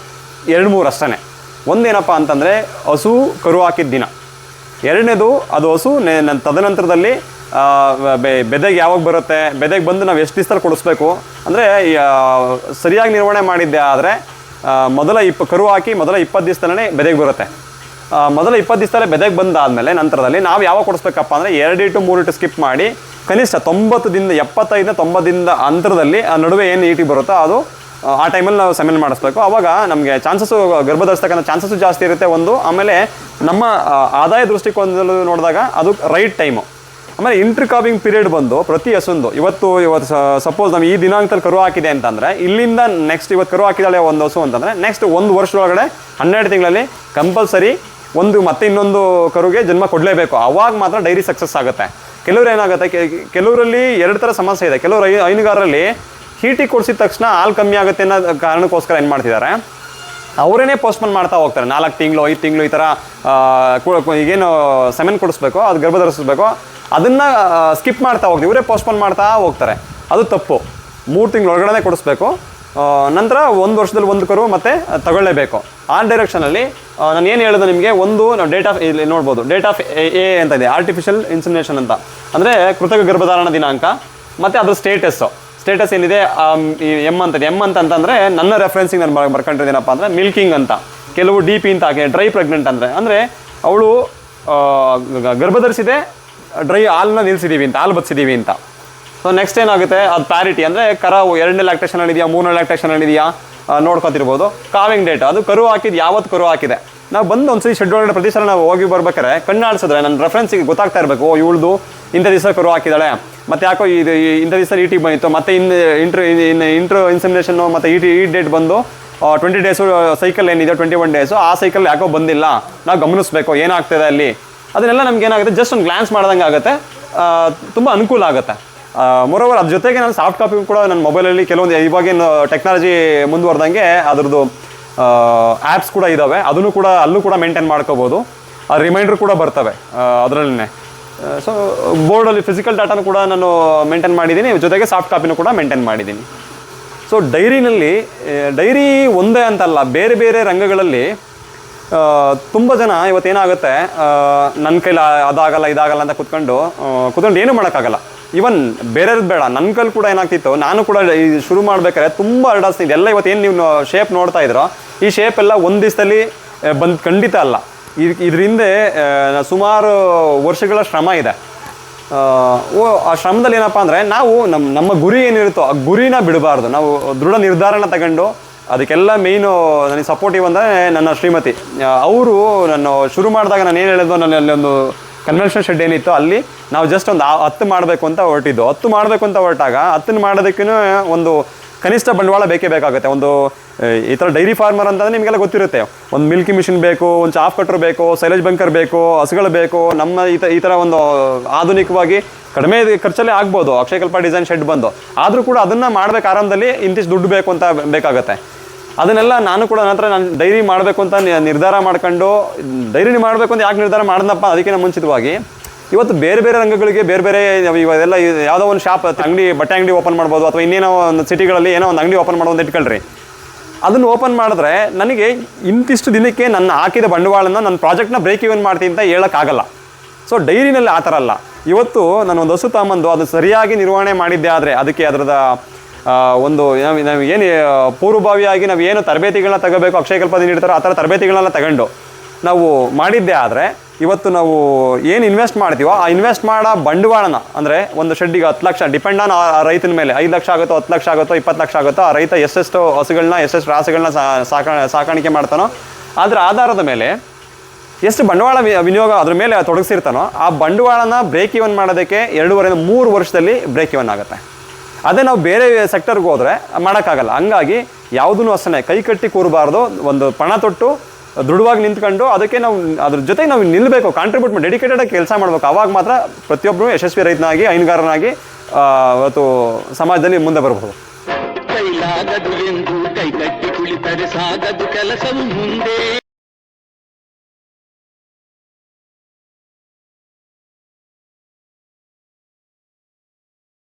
ಎರಡು ಮೂರು ಅಷ್ಟೇ ಒಂದೇನಪ್ಪ ಅಂತಂದರೆ, ಹಸು ಕರು ಹಾಕಿದ ದಿನ. ಎರಡನೇದು, ಅದು ಹಸು ನೆ- ನನ್, ತದನಂತರದಲ್ಲಿ ಬೆದೆಗೆ ಯಾವಾಗ ಬರುತ್ತೆ, ಬೆದೆಗೆ ಬಂದು ನಾವು ಎಷ್ಟು ದಿವಸದಲ್ಲಿ ಕೊಡಿಸ್ಬೇಕು, ಅಂದರೆ ಸರಿಯಾಗಿ ನಿರ್ವಹಣೆ ಮಾಡಿದ್ದೆ ಆದರೆ ಮೊದಲ ಇಪ್ಪ ಕರು ಹಾಕಿ ಮೊದಲ ಇಪ್ಪತ್ತು ದಿವಸದಲ್ಲೇ ಬೆದೆಗೆ ಬರುತ್ತೆ. ಮೊದಲ ಇಪ್ಪತ್ತು ದಿವಸದಲ್ಲೇ ಬೆದೆಗೆ ಬಂದಾದಮೇಲೆ ನಂತರದಲ್ಲಿ ನಾವು ಯಾವಾಗ ಕೊಡಿಸ್ಬೇಕಪ್ಪ ಅಂದರೆ ಎರಡು ಇಟ್ಟು ಮೂರು ಇಟ್ಟು ಸ್ಕಿಪ್ ಮಾಡಿ ಕನಿಷ್ಠ ತೊಂಬತ್ತು ದಿನ ಎಪ್ಪತ್ತೈದರಿಂದ ತೊಂಬತ್ತು ದಿನದ ಅಂತರದಲ್ಲಿ ಆ ನಡುವೆ ಏನು ಈಟಿ ಬರುತ್ತೋ ಅದು ಆ, ಟೈಮಲ್ಲಿ ನಾವು ಸೆಮೆನ್ ಮಾಡಿಸ್ಬೇಕು. ಆವಾಗ ನಮಗೆ ಚಾನ್ಸಸ್ಸು ಗರ್ಭಧರಿಸ್ತಕ್ಕಂಥ ಚಾನ್ಸಸ್ಸು ಜಾಸ್ತಿ ಇರುತ್ತೆ ಒಂದು. ಆಮೇಲೆ ನಮ್ಮ ಆದಾಯ ದೃಷ್ಟಿಕೋನದಲ್ಲಿ ನೋಡಿದಾಗ ಅದು ರೈಟ್ ಟೈಮು ಆಮೇಲೆ ಇಂಟ್ರ್ ಕಾಪಿಂಗ್ ಪೀರಿಯಡ್ ಬಂದು ಪ್ರತಿ ಹಸುಂದು. ಇವತ್ತು ಇವತ್ತು ಸಪೋಸ್ ನಮ್ಗೆ ಈ ದಿನಾಂಕದಲ್ಲಿ ಕರು ಹಾಕಿದೆ ಅಂತಂದರೆ, ಇಲ್ಲಿಂದ ನೆಕ್ಸ್ಟ್ ಇವತ್ತು ಕರು ಹಾಕಿದಾಳೆ ಒಂದು ಹಸು ಅಂತಂದರೆ ನೆಕ್ಸ್ಟ್ ಒಂದು ವರ್ಷದೊಳಗಡೆ ಹನ್ನೆರಡು ತಿಂಗಳಲ್ಲಿ ಕಂಪಲ್ಸರಿ ಒಂದು ಮತ್ತೆ ಇನ್ನೊಂದು ಕರುಗೆ ಜನ್ಮ ಕೊಡಲೇಬೇಕು. ಅವಾಗ ಮಾತ್ರ ಡೈರಿ ಸಕ್ಸಸ್ ಆಗುತ್ತೆ. ಕೆಲವ್ರು ಏನಾಗುತ್ತೆ ಕೆಲವರಲ್ಲಿ ಎರಡು ಥರ ಸಮಸ್ಯೆ ಇದೆ. ಕೆಲವರು ಹೈನುಗಾರರಲ್ಲಿ ಹೀಟಿ ಕೊಡಿಸಿದ ತಕ್ಷಣ ಹಾಲು ಕಮ್ಮಿ ಆಗುತ್ತೆ ಅನ್ನೋ ಕಾರಣಕ್ಕೋಸ್ಕರ ಏನು ಮಾಡ್ತಿದ್ದಾರೆ, ಅವರೇನೇ ಪೋಸ್ಟ್ಪೋನ್ ಮಾಡ್ತಾ ಹೋಗ್ತಾರೆ. ನಾಲ್ಕು ತಿಂಗಳು, ಐದು ತಿಂಗಳು ಈ ಥರ ಈಗೇನು ಸೆಮೆನ್ ಕೊಡಿಸ್ಬೇಕು, ಅದು ಗರ್ಭ ಧರಿಸ್ಬೇಕು. ಅದನ್ನು ಸ್ಕಿಪ್ ಮಾಡ್ತಾ ಹೋಗ್ತೀವಿ. ಇವರೇ ಪೋಸ್ಟ್ಪೋನ್ ಮಾಡ್ತಾ ಹೋಗ್ತಾರೆ. ಅದು ತಪ್ಪು. ಮೂರು ತಿಂಗಳು ಒಳಗಡೆ ಕೊಡಿಸ್ಬೇಕು. ನಂತರ ಒಂದು ವರ್ಷದಲ್ಲಿ ಒಂದು ಕರು ಮತ್ತೆ ತಗೊಳ್ಳೇಬೇಕು. ಆ ಡೈರೆಕ್ಷನಲ್ಲಿ ನಾನು ಏನು ಹೇಳಿದೆ ನಿಮಗೆ? ಒಂದು ಡೇಟ್ ಆಫ್ ಇಲ್ಲಿ ನೋಡ್ಬೋದು. ಡೇಟ್ ಆಫ್ ಎ ಅಂತ ಇದೆ. ಆರ್ಟಿಫಿಷಿಯಲ್ ಇನ್ಸಿಮಿನೇಷನ್ ಅಂತ. ಅಂದರೆ ಕೃತಕ ಗರ್ಭಧಾರಣ ದಿನಾಂಕ, ಮತ್ತು ಅದರ ಸ್ಟೇಟಸ್ಸು ಸ್ಟೇಟಸ್ ಏನಿದೆ? ಎಂ ಅಂತ ಎಂ ಅಂತ ಅಂತಂದರೆ, ನನ್ನ ರೆಫರೆನ್ಸಿಂಗ್ ನಾನು ಬರ್- ಬರ್ಕೊಂಡಿದ್ದೇನಪ್ಪ ಅಂದರೆ ಮಿಲ್ಕಿಂಗ್ ಅಂತ. ಕೆಲವು ಡಿ ಪಿ ಅಂತ ಹಾಕಿ ಡ್ರೈ ಪ್ರೆಗ್ನೆಂಟ್ ಅಂದರೆ ಅಂದರೆ ಅವಳು ಗರ್ಭಧರಿಸಿದೆ ಡ್ರೈ ಹಾಲನ್ನ ನಿಲ್ಲಿಸಿದ್ದೀವಿ ಅಂತ, ಹಾಲು ಬಚ್ಚಿದ್ದೀವಿ ಅಂತ. ಸೊ ನೆಕ್ಸ್ಟ್ ಏನಾಗುತ್ತೆ? ಅದು ಪ್ಯಾರಿಟಿ ಅಂದರೆ ಕರ ಎರಡನೇ ಲ್ಯಾಕ್ಟೇಷನ್ ಇದೆಯಾ, ಮೂರನೇ ಲ್ಯಾಕ್ಟೇಷನ್ ಇದೆಯಾ ನೋಡ್ಕೊತಿರ್ಬೋದು. ಕಾವಿಂಗ್ ಡೇಟ್ ಅದು ಕರು ಹಾಕಿದ್ದು ಯಾವತ್ತು ಕರು ಹಾಕಿದೆ? ನಾವು ಬಂದು ಒಂದ್ಸರಿ ಶೆಡ್ ಒಳಗಡೆ ಪ್ರತಿ ಸಲ ನಾವು ಹೋಗಿ ಬರ್ಬೇಕಾದ್ರೆ ಕಣ್ಣಾಡಿಸಿದ್ರೆ ನನ್ನ ರೆಫರೆನ್ಸಿಗೆ ಗೊತ್ತಾಗ್ತಾ ಇರಬೇಕು, ಓ, ಇವಳ್ದು ಇಂಥ ದಿವಸ ಕರು ಹಾಕಿದಾಳೆ. ಮತ್ತೆ ಯಾಕೋ ಇದು ಇಂಥ ದಿವಸ ಇ ಟಿ ಬಂದಿತ್ತು, ಮತ್ತೆ ಇನ್ನು ಇಂಟ್ರ್ ಇನ್ನು ಇಂಟ್ರ್ ಇನ್ಸಮಿನೇಷನ್ನು ಮತ್ತು ಇ ಟಿ ಈ ಡೇಟ್ ಬಂದು ಟ್ವೆಂಟಿ ಡೇಸು ಸೈಕಲ್ ಏನಿದೆ ಟ್ವೆಂಟಿ ಒನ್ ಡೇಸು ಆ ಸೈಕಲ್ ಯಾಕೋ ಬಂದಿಲ್ಲ. ನಾವು ಗಮನಿಸಬೇಕು, ಏನಾಗ್ತಿದೆ ಅಲ್ಲಿ? ಅದನ್ನೆಲ್ಲ ನಮ್ಗೆ ಏನಾಗುತ್ತೆ? ಜಸ್ಟ್ ಒಂದು ಗ್ಲಾನ್ಸ್ ಮಾಡ್ದಂಗೆ ಆಗುತ್ತೆ. ತುಂಬ ಅನುಕೂಲ ಆಗುತ್ತೆ. ಮೊರೋವರ್ ಅದ್ರ ಜೊತೆಗೆ ನಾನು ಸಾಫ್ಟ್ ಕಾಪಿ ಕೂಡ ನನ್ನ ಮೊಬೈಲಲ್ಲಿ ಕೆಲವೊಂದು ಇವಾಗಿನ ಟೆಕ್ನಾಲಜಿ ಮುಂದುವರೆದಂಗೆ ಅದ್ರದ್ದು ಆ್ಯಪ್ಸ್ ಕೂಡ ಇದ್ದಾವೆ ಅದನ್ನು ಕೂಡ ಅಲ್ಲೂ ಕೂಡ ಮೇಂಟೈನ್ ಮಾಡ್ಕೋಬೋದು. ಆ ರಿಮೈಂಡರ್ ಕೂಡ ಬರ್ತವೆ ಅದರಲ್ಲೇ ಸೊ ಬೋರ್ಡಲ್ಲಿ ಫಿಸಿಕಲ್ ಡಾಟಾನು ಕೂಡ ನಾನು ಮೇಂಟೈನ್ ಮಾಡಿದ್ದೀನಿ. ಜೊತೆಗೆ ಸಾಫ್ಟ್ ಕಾಪಿನೂ ಕೂಡ ಮೇಂಟೈನ್ ಮಾಡಿದ್ದೀನಿ. ಸೊ ಡೈರಿನಲ್ಲಿ ಡೈರಿ ಒಂದೇ ಅಂತಲ್ಲ, ಬೇರೆ ಬೇರೆ ರಂಗಗಳಲ್ಲಿ ತುಂಬ ಜನ ಇವತ್ತೇನಾಗುತ್ತೆ ನನ್ನ ಕೈಲಿ ಅದಾಗಲ್ಲ, ಇದಾಗಲ್ಲ ಅಂತ ಕುತ್ಕೊಂಡು ಕುತ್ಕೊಂಡು ಏನು ಮಾಡೋಕ್ಕಾಗಲ್ಲ. ಇವನ್ ಬೇರೆಯವ್ರದ್ದು ಬೇಡ ನನ್ನ ಕೈಲಿ ಕೂಡ ಏನಾಗ್ತಿತ್ತು, ನಾನು ಕೂಡ ಶುರು ಮಾಡಬೇಕಾದ್ರೆ ತುಂಬ ಅರಡಾಸ್ತಿದ್ದೆ ಎಲ್ಲ ಇವತ್ತೇನು ನೀವು ಶೇಪ್ ನೋಡ್ತಾ ಇದ್ರೋ, ಈ ಶೇಪ್ ಎಲ್ಲ ಒಂದು ದಿವಸದಲ್ಲಿ ಬಂದು ಖಂಡಿತ ಅಲ್ಲ. ಇದು ಇದ್ರ ಹಿಂದೆ ಸುಮಾರು ವರ್ಷಗಳ ಶ್ರಮ ಇದೆ. ಓ, ಆ ಶ್ರಮದಲ್ಲಿ ಏನಪ್ಪ ಅಂದರೆ, ನಾವು ನಮ್ಮ ನಮ್ಮ ಗುರಿ ಏನಿರುತ್ತೋ, ಆ ಗುರಿನ ಬಿಡಬಾರ್ದು. ನಾವು ದೃಢ ನಿರ್ಧಾರನ ತಗೊಂಡು ಅದಕ್ಕೆಲ್ಲ ಮೇಯ್ನು ನನಗೆ ಸಪೋರ್ಟಿವ್ ಅಂದರೆ ನನ್ನ ಶ್ರೀಮತಿ. ಅವರು ನಾನು ಶುರು ಮಾಡಿದಾಗ ನಾನು ಏನು ಹೇಳಿದ್ದು ನನ್ನ ಅಲ್ಲಿ ಒಂದು ಕನ್ವೆನ್ಷನ್ ಶೆಡ್ ಏನಿತ್ತು, ಅಲ್ಲಿ ನಾವು ಜಸ್ಟ್ ಒಂದು ಹತ್ತು ಮಾಡಬೇಕು ಅಂತ ಹೊರಟಿದ್ದು. ಹತ್ತು ಮಾಡಬೇಕು ಅಂತ ಹೊರಟಾಗ ಹತ್ತನ್ನು ಮಾಡೋದಕ್ಕೂ ಒಂದು ಕನಿಷ್ಠ ಬಂಡವಾಳ ಬೇಕೇ ಬೇಕಾಗುತ್ತೆ. ಒಂದು ಈ ಥರ ಡೈರಿ ಫಾರ್ಮರ್ ಅಂತಂದರೆ ನಿಮಗೆಲ್ಲ ಗೊತ್ತಿರುತ್ತೆ. ಒಂದು ಮಿಲ್ಕಿ ಮಿಷಿನ್ ಬೇಕು, ಒಂದು ಚಾಫ್ ಕಟ್ರ್ ಬೇಕು ಸೈಲೇಜ್ ಬಂಕರ್ ಬೇಕು, ಹಸುಗಳು ಬೇಕು, ನಮ್ಮ ಈ ಈ ಥರ ಒಂದು ಆಧುನಿಕವಾಗಿ ಕಡಿಮೆ ಖರ್ಚಲ್ಲೇ ಆಗ್ಬೋದು. ಅಕ್ಷಯಕಲ್ಪ ಡಿಸೈನ್ ಶೆಡ್ ಬಂದು. ಆದರೂ ಕೂಡ ಅದನ್ನು ಮಾಡಬೇಕು ಆರಂಭದಲ್ಲಿ ಇಂತಿಷ್ಟು ದುಡ್ಡು ಬೇಕು ಅಂತ ಬೇಕಾಗತ್ತೆ. ಅದನ್ನೆಲ್ಲ ನಾನು ಕೂಡ ನಂತರ ನಾನು ಡೈರಿ ಮಾಡಬೇಕು ಅಂತ ನಿರ್ಧಾರ ಮಾಡ್ಕೊಂಡು ಡೈರಿ ಮಾಡಬೇಕು ಅಂತ ಯಾಕೆ ನಿರ್ಧಾರ ಮಾಡಿದ್ನಪ್ಪ ಅದಕ್ಕಿಂತ ಮುಂಚಿತವಾಗಿ. ಇವತ್ತು ಬೇರೆ ಬೇರೆ ರಂಗಗಳಿಗೆ ಬೇರೆ ಬೇರೆ ಇವ- ಇವೆಲ್ಲ ಯಾವುದೋ ಒಂದು ಶಾಪ್ ಅಂಗಡಿ, ಬಟ್ಟೆ ಅಂಗಡಿ ಓಪನ್ ಮಾಡ್ಬೋದು ಅಥವಾ ಇನ್ನೇನೋ ಒಂದು ಸಿಟಿಗಳಲ್ಲಿ ಏನೋ ಒಂದು ಅಂಗಡಿ ಓಪನ್ ಮಾಡೋದು ಇಟ್ಕೊಳ್ರಿ. ಅದನ್ನು ಓಪನ್ ಮಾಡಿದ್ರೆ ನನಗೆ ಇಂತಿಷ್ಟು ದಿನಕ್ಕೆ ನನ್ನ ಹಾಕಿದ ಬಂಡವಾಳನ ನನ್ನ ಪ್ರಾಜೆಕ್ಟ್ನ ಬ್ರೇಕ್ ಇವನ್ ಮಾಡ್ತೀನಿ ಅಂತ ಹೇಳೋಕ್ಕಾಗಲ್ಲ. ಸೊ ಡೈರಿನಲ್ಲಿ ಆ ಥರ ಅಲ್ಲ. ಇವತ್ತು ನಾನು ಒಂದು ಹಸು ತಗೊಂಬಂದು ಅದು ಸರಿಯಾಗಿ ನಿರ್ವಹಣೆ ಮಾಡಿದ್ದೆ ಆದರೆ ಅದಕ್ಕೆ ಅದರದ ಒಂದು ನಾವು ಏನು ಪೂರ್ವಭಾವಿಯಾಗಿ ನಾವು ಏನು ತರಬೇತಿಗಳನ್ನ ತಗೋಬೇಕು ಅಕ್ಷಯಕಲ್ಪದಿಂದ ನೀಡ್ತಾರೋ ಆ ಥರ ತರಬೇತಿಗಳನ್ನ ತಗೊಂಡು ನಾವು ಮಾಡಿದ್ದೆ ಆದರೆ ಇವತ್ತು ನಾವು ಏನು ಇನ್ವೆಸ್ಟ್ ಮಾಡ್ತೀವೋ ಆ ಇನ್ವೆಸ್ಟ್ ಮಾಡೋ ಬಂಡವಾಳನ, ಅಂದರೆ ಒಂದು ಶೆಡ್ಡಿಗೆ ಹತ್ತು ಲಕ್ಷ ಡಿಪೆಂಡ್ ಆನ್ ಆ ರೈತನ ಮೇಲೆ, ಐದು ಲಕ್ಷ ಆಗುತ್ತೋ, ಹತ್ತು ಲಕ್ಷ ಆಗುತ್ತೋ, ಇಪ್ಪತ್ತು ಲಕ್ಷ ಆಗುತ್ತೋ, ಆ ರೈತ ಎಷ್ಟೆಷ್ಟು ಹಸುಗಳನ್ನ, ಎಷ್ಟೆಷ್ಟು ರಾಸುಗಳನ್ನ ಸಾಕ ಸಾಕಾಣಿಕೆ ಮಾಡ್ತಾನೋ, ಅದರ ಆಧಾರದ ಮೇಲೆ ಎಷ್ಟು ಬಂಡವಾಳ ವಿನಿಯೋಗ ಅದ್ರ ಮೇಲೆ ತೊಡಗಿಸಿರ್ತಾನೋ, ಆ ಬಂಡವಾಳನ ಬ್ರೇಕ್ ಇವನ್ ಮಾಡೋದಕ್ಕೆ ಎರಡೂವರೆ ಮೂರು ವರ್ಷದಲ್ಲಿ ಬ್ರೇಕ್ ಇವನ್ ಆಗುತ್ತೆ. ಅದೇ ನಾವು ಬೇರೆ ಸೆಕ್ಟರ್ಗೆ ಹೋದರೆ ಮಾಡೋಕ್ಕಾಗಲ್ಲ. ಹಂಗಾಗಿ ಯಾವುದೂ ಅಷ್ಟೇ ಕೈ ಕಟ್ಟಿ ಕೂರಬಾರ್ದು. ಒಂದು ಪಣ ತೊಟ್ಟು ದೃಢವಾಗಿ ನಿಂತ್ಕೊಂಡು ಅದಕ್ಕೆ ನಾವು ಅದ್ರ ಜೊತೆಗೆ ನಾವು ನಿಲ್ಲಬೇಕು ಕಾಂಟ್ರಿಬ್ಯೂಟ್ ಮಾಡಿ ಡೆಡಿಕೇಟೆಡ್ ಕೆಲಸ ಮಾಡಬೇಕು. ಅವಾಗ ಮಾತ್ರ ಪ್ರತಿಯೊಬ್ಬರು ಯಶಸ್ವಿ ರೈತನಾಗಿ, ಹೈನುಗಾರನಾಗಿ ಇವತ್ತು ಸಮಾಜದಲ್ಲಿ ಮುಂದೆ ಬರಬಹುದು ಎಂದು ಕುಳಿತರೆ ಸಾಗದು ಕೆಲಸವು ಮುಂದೆ.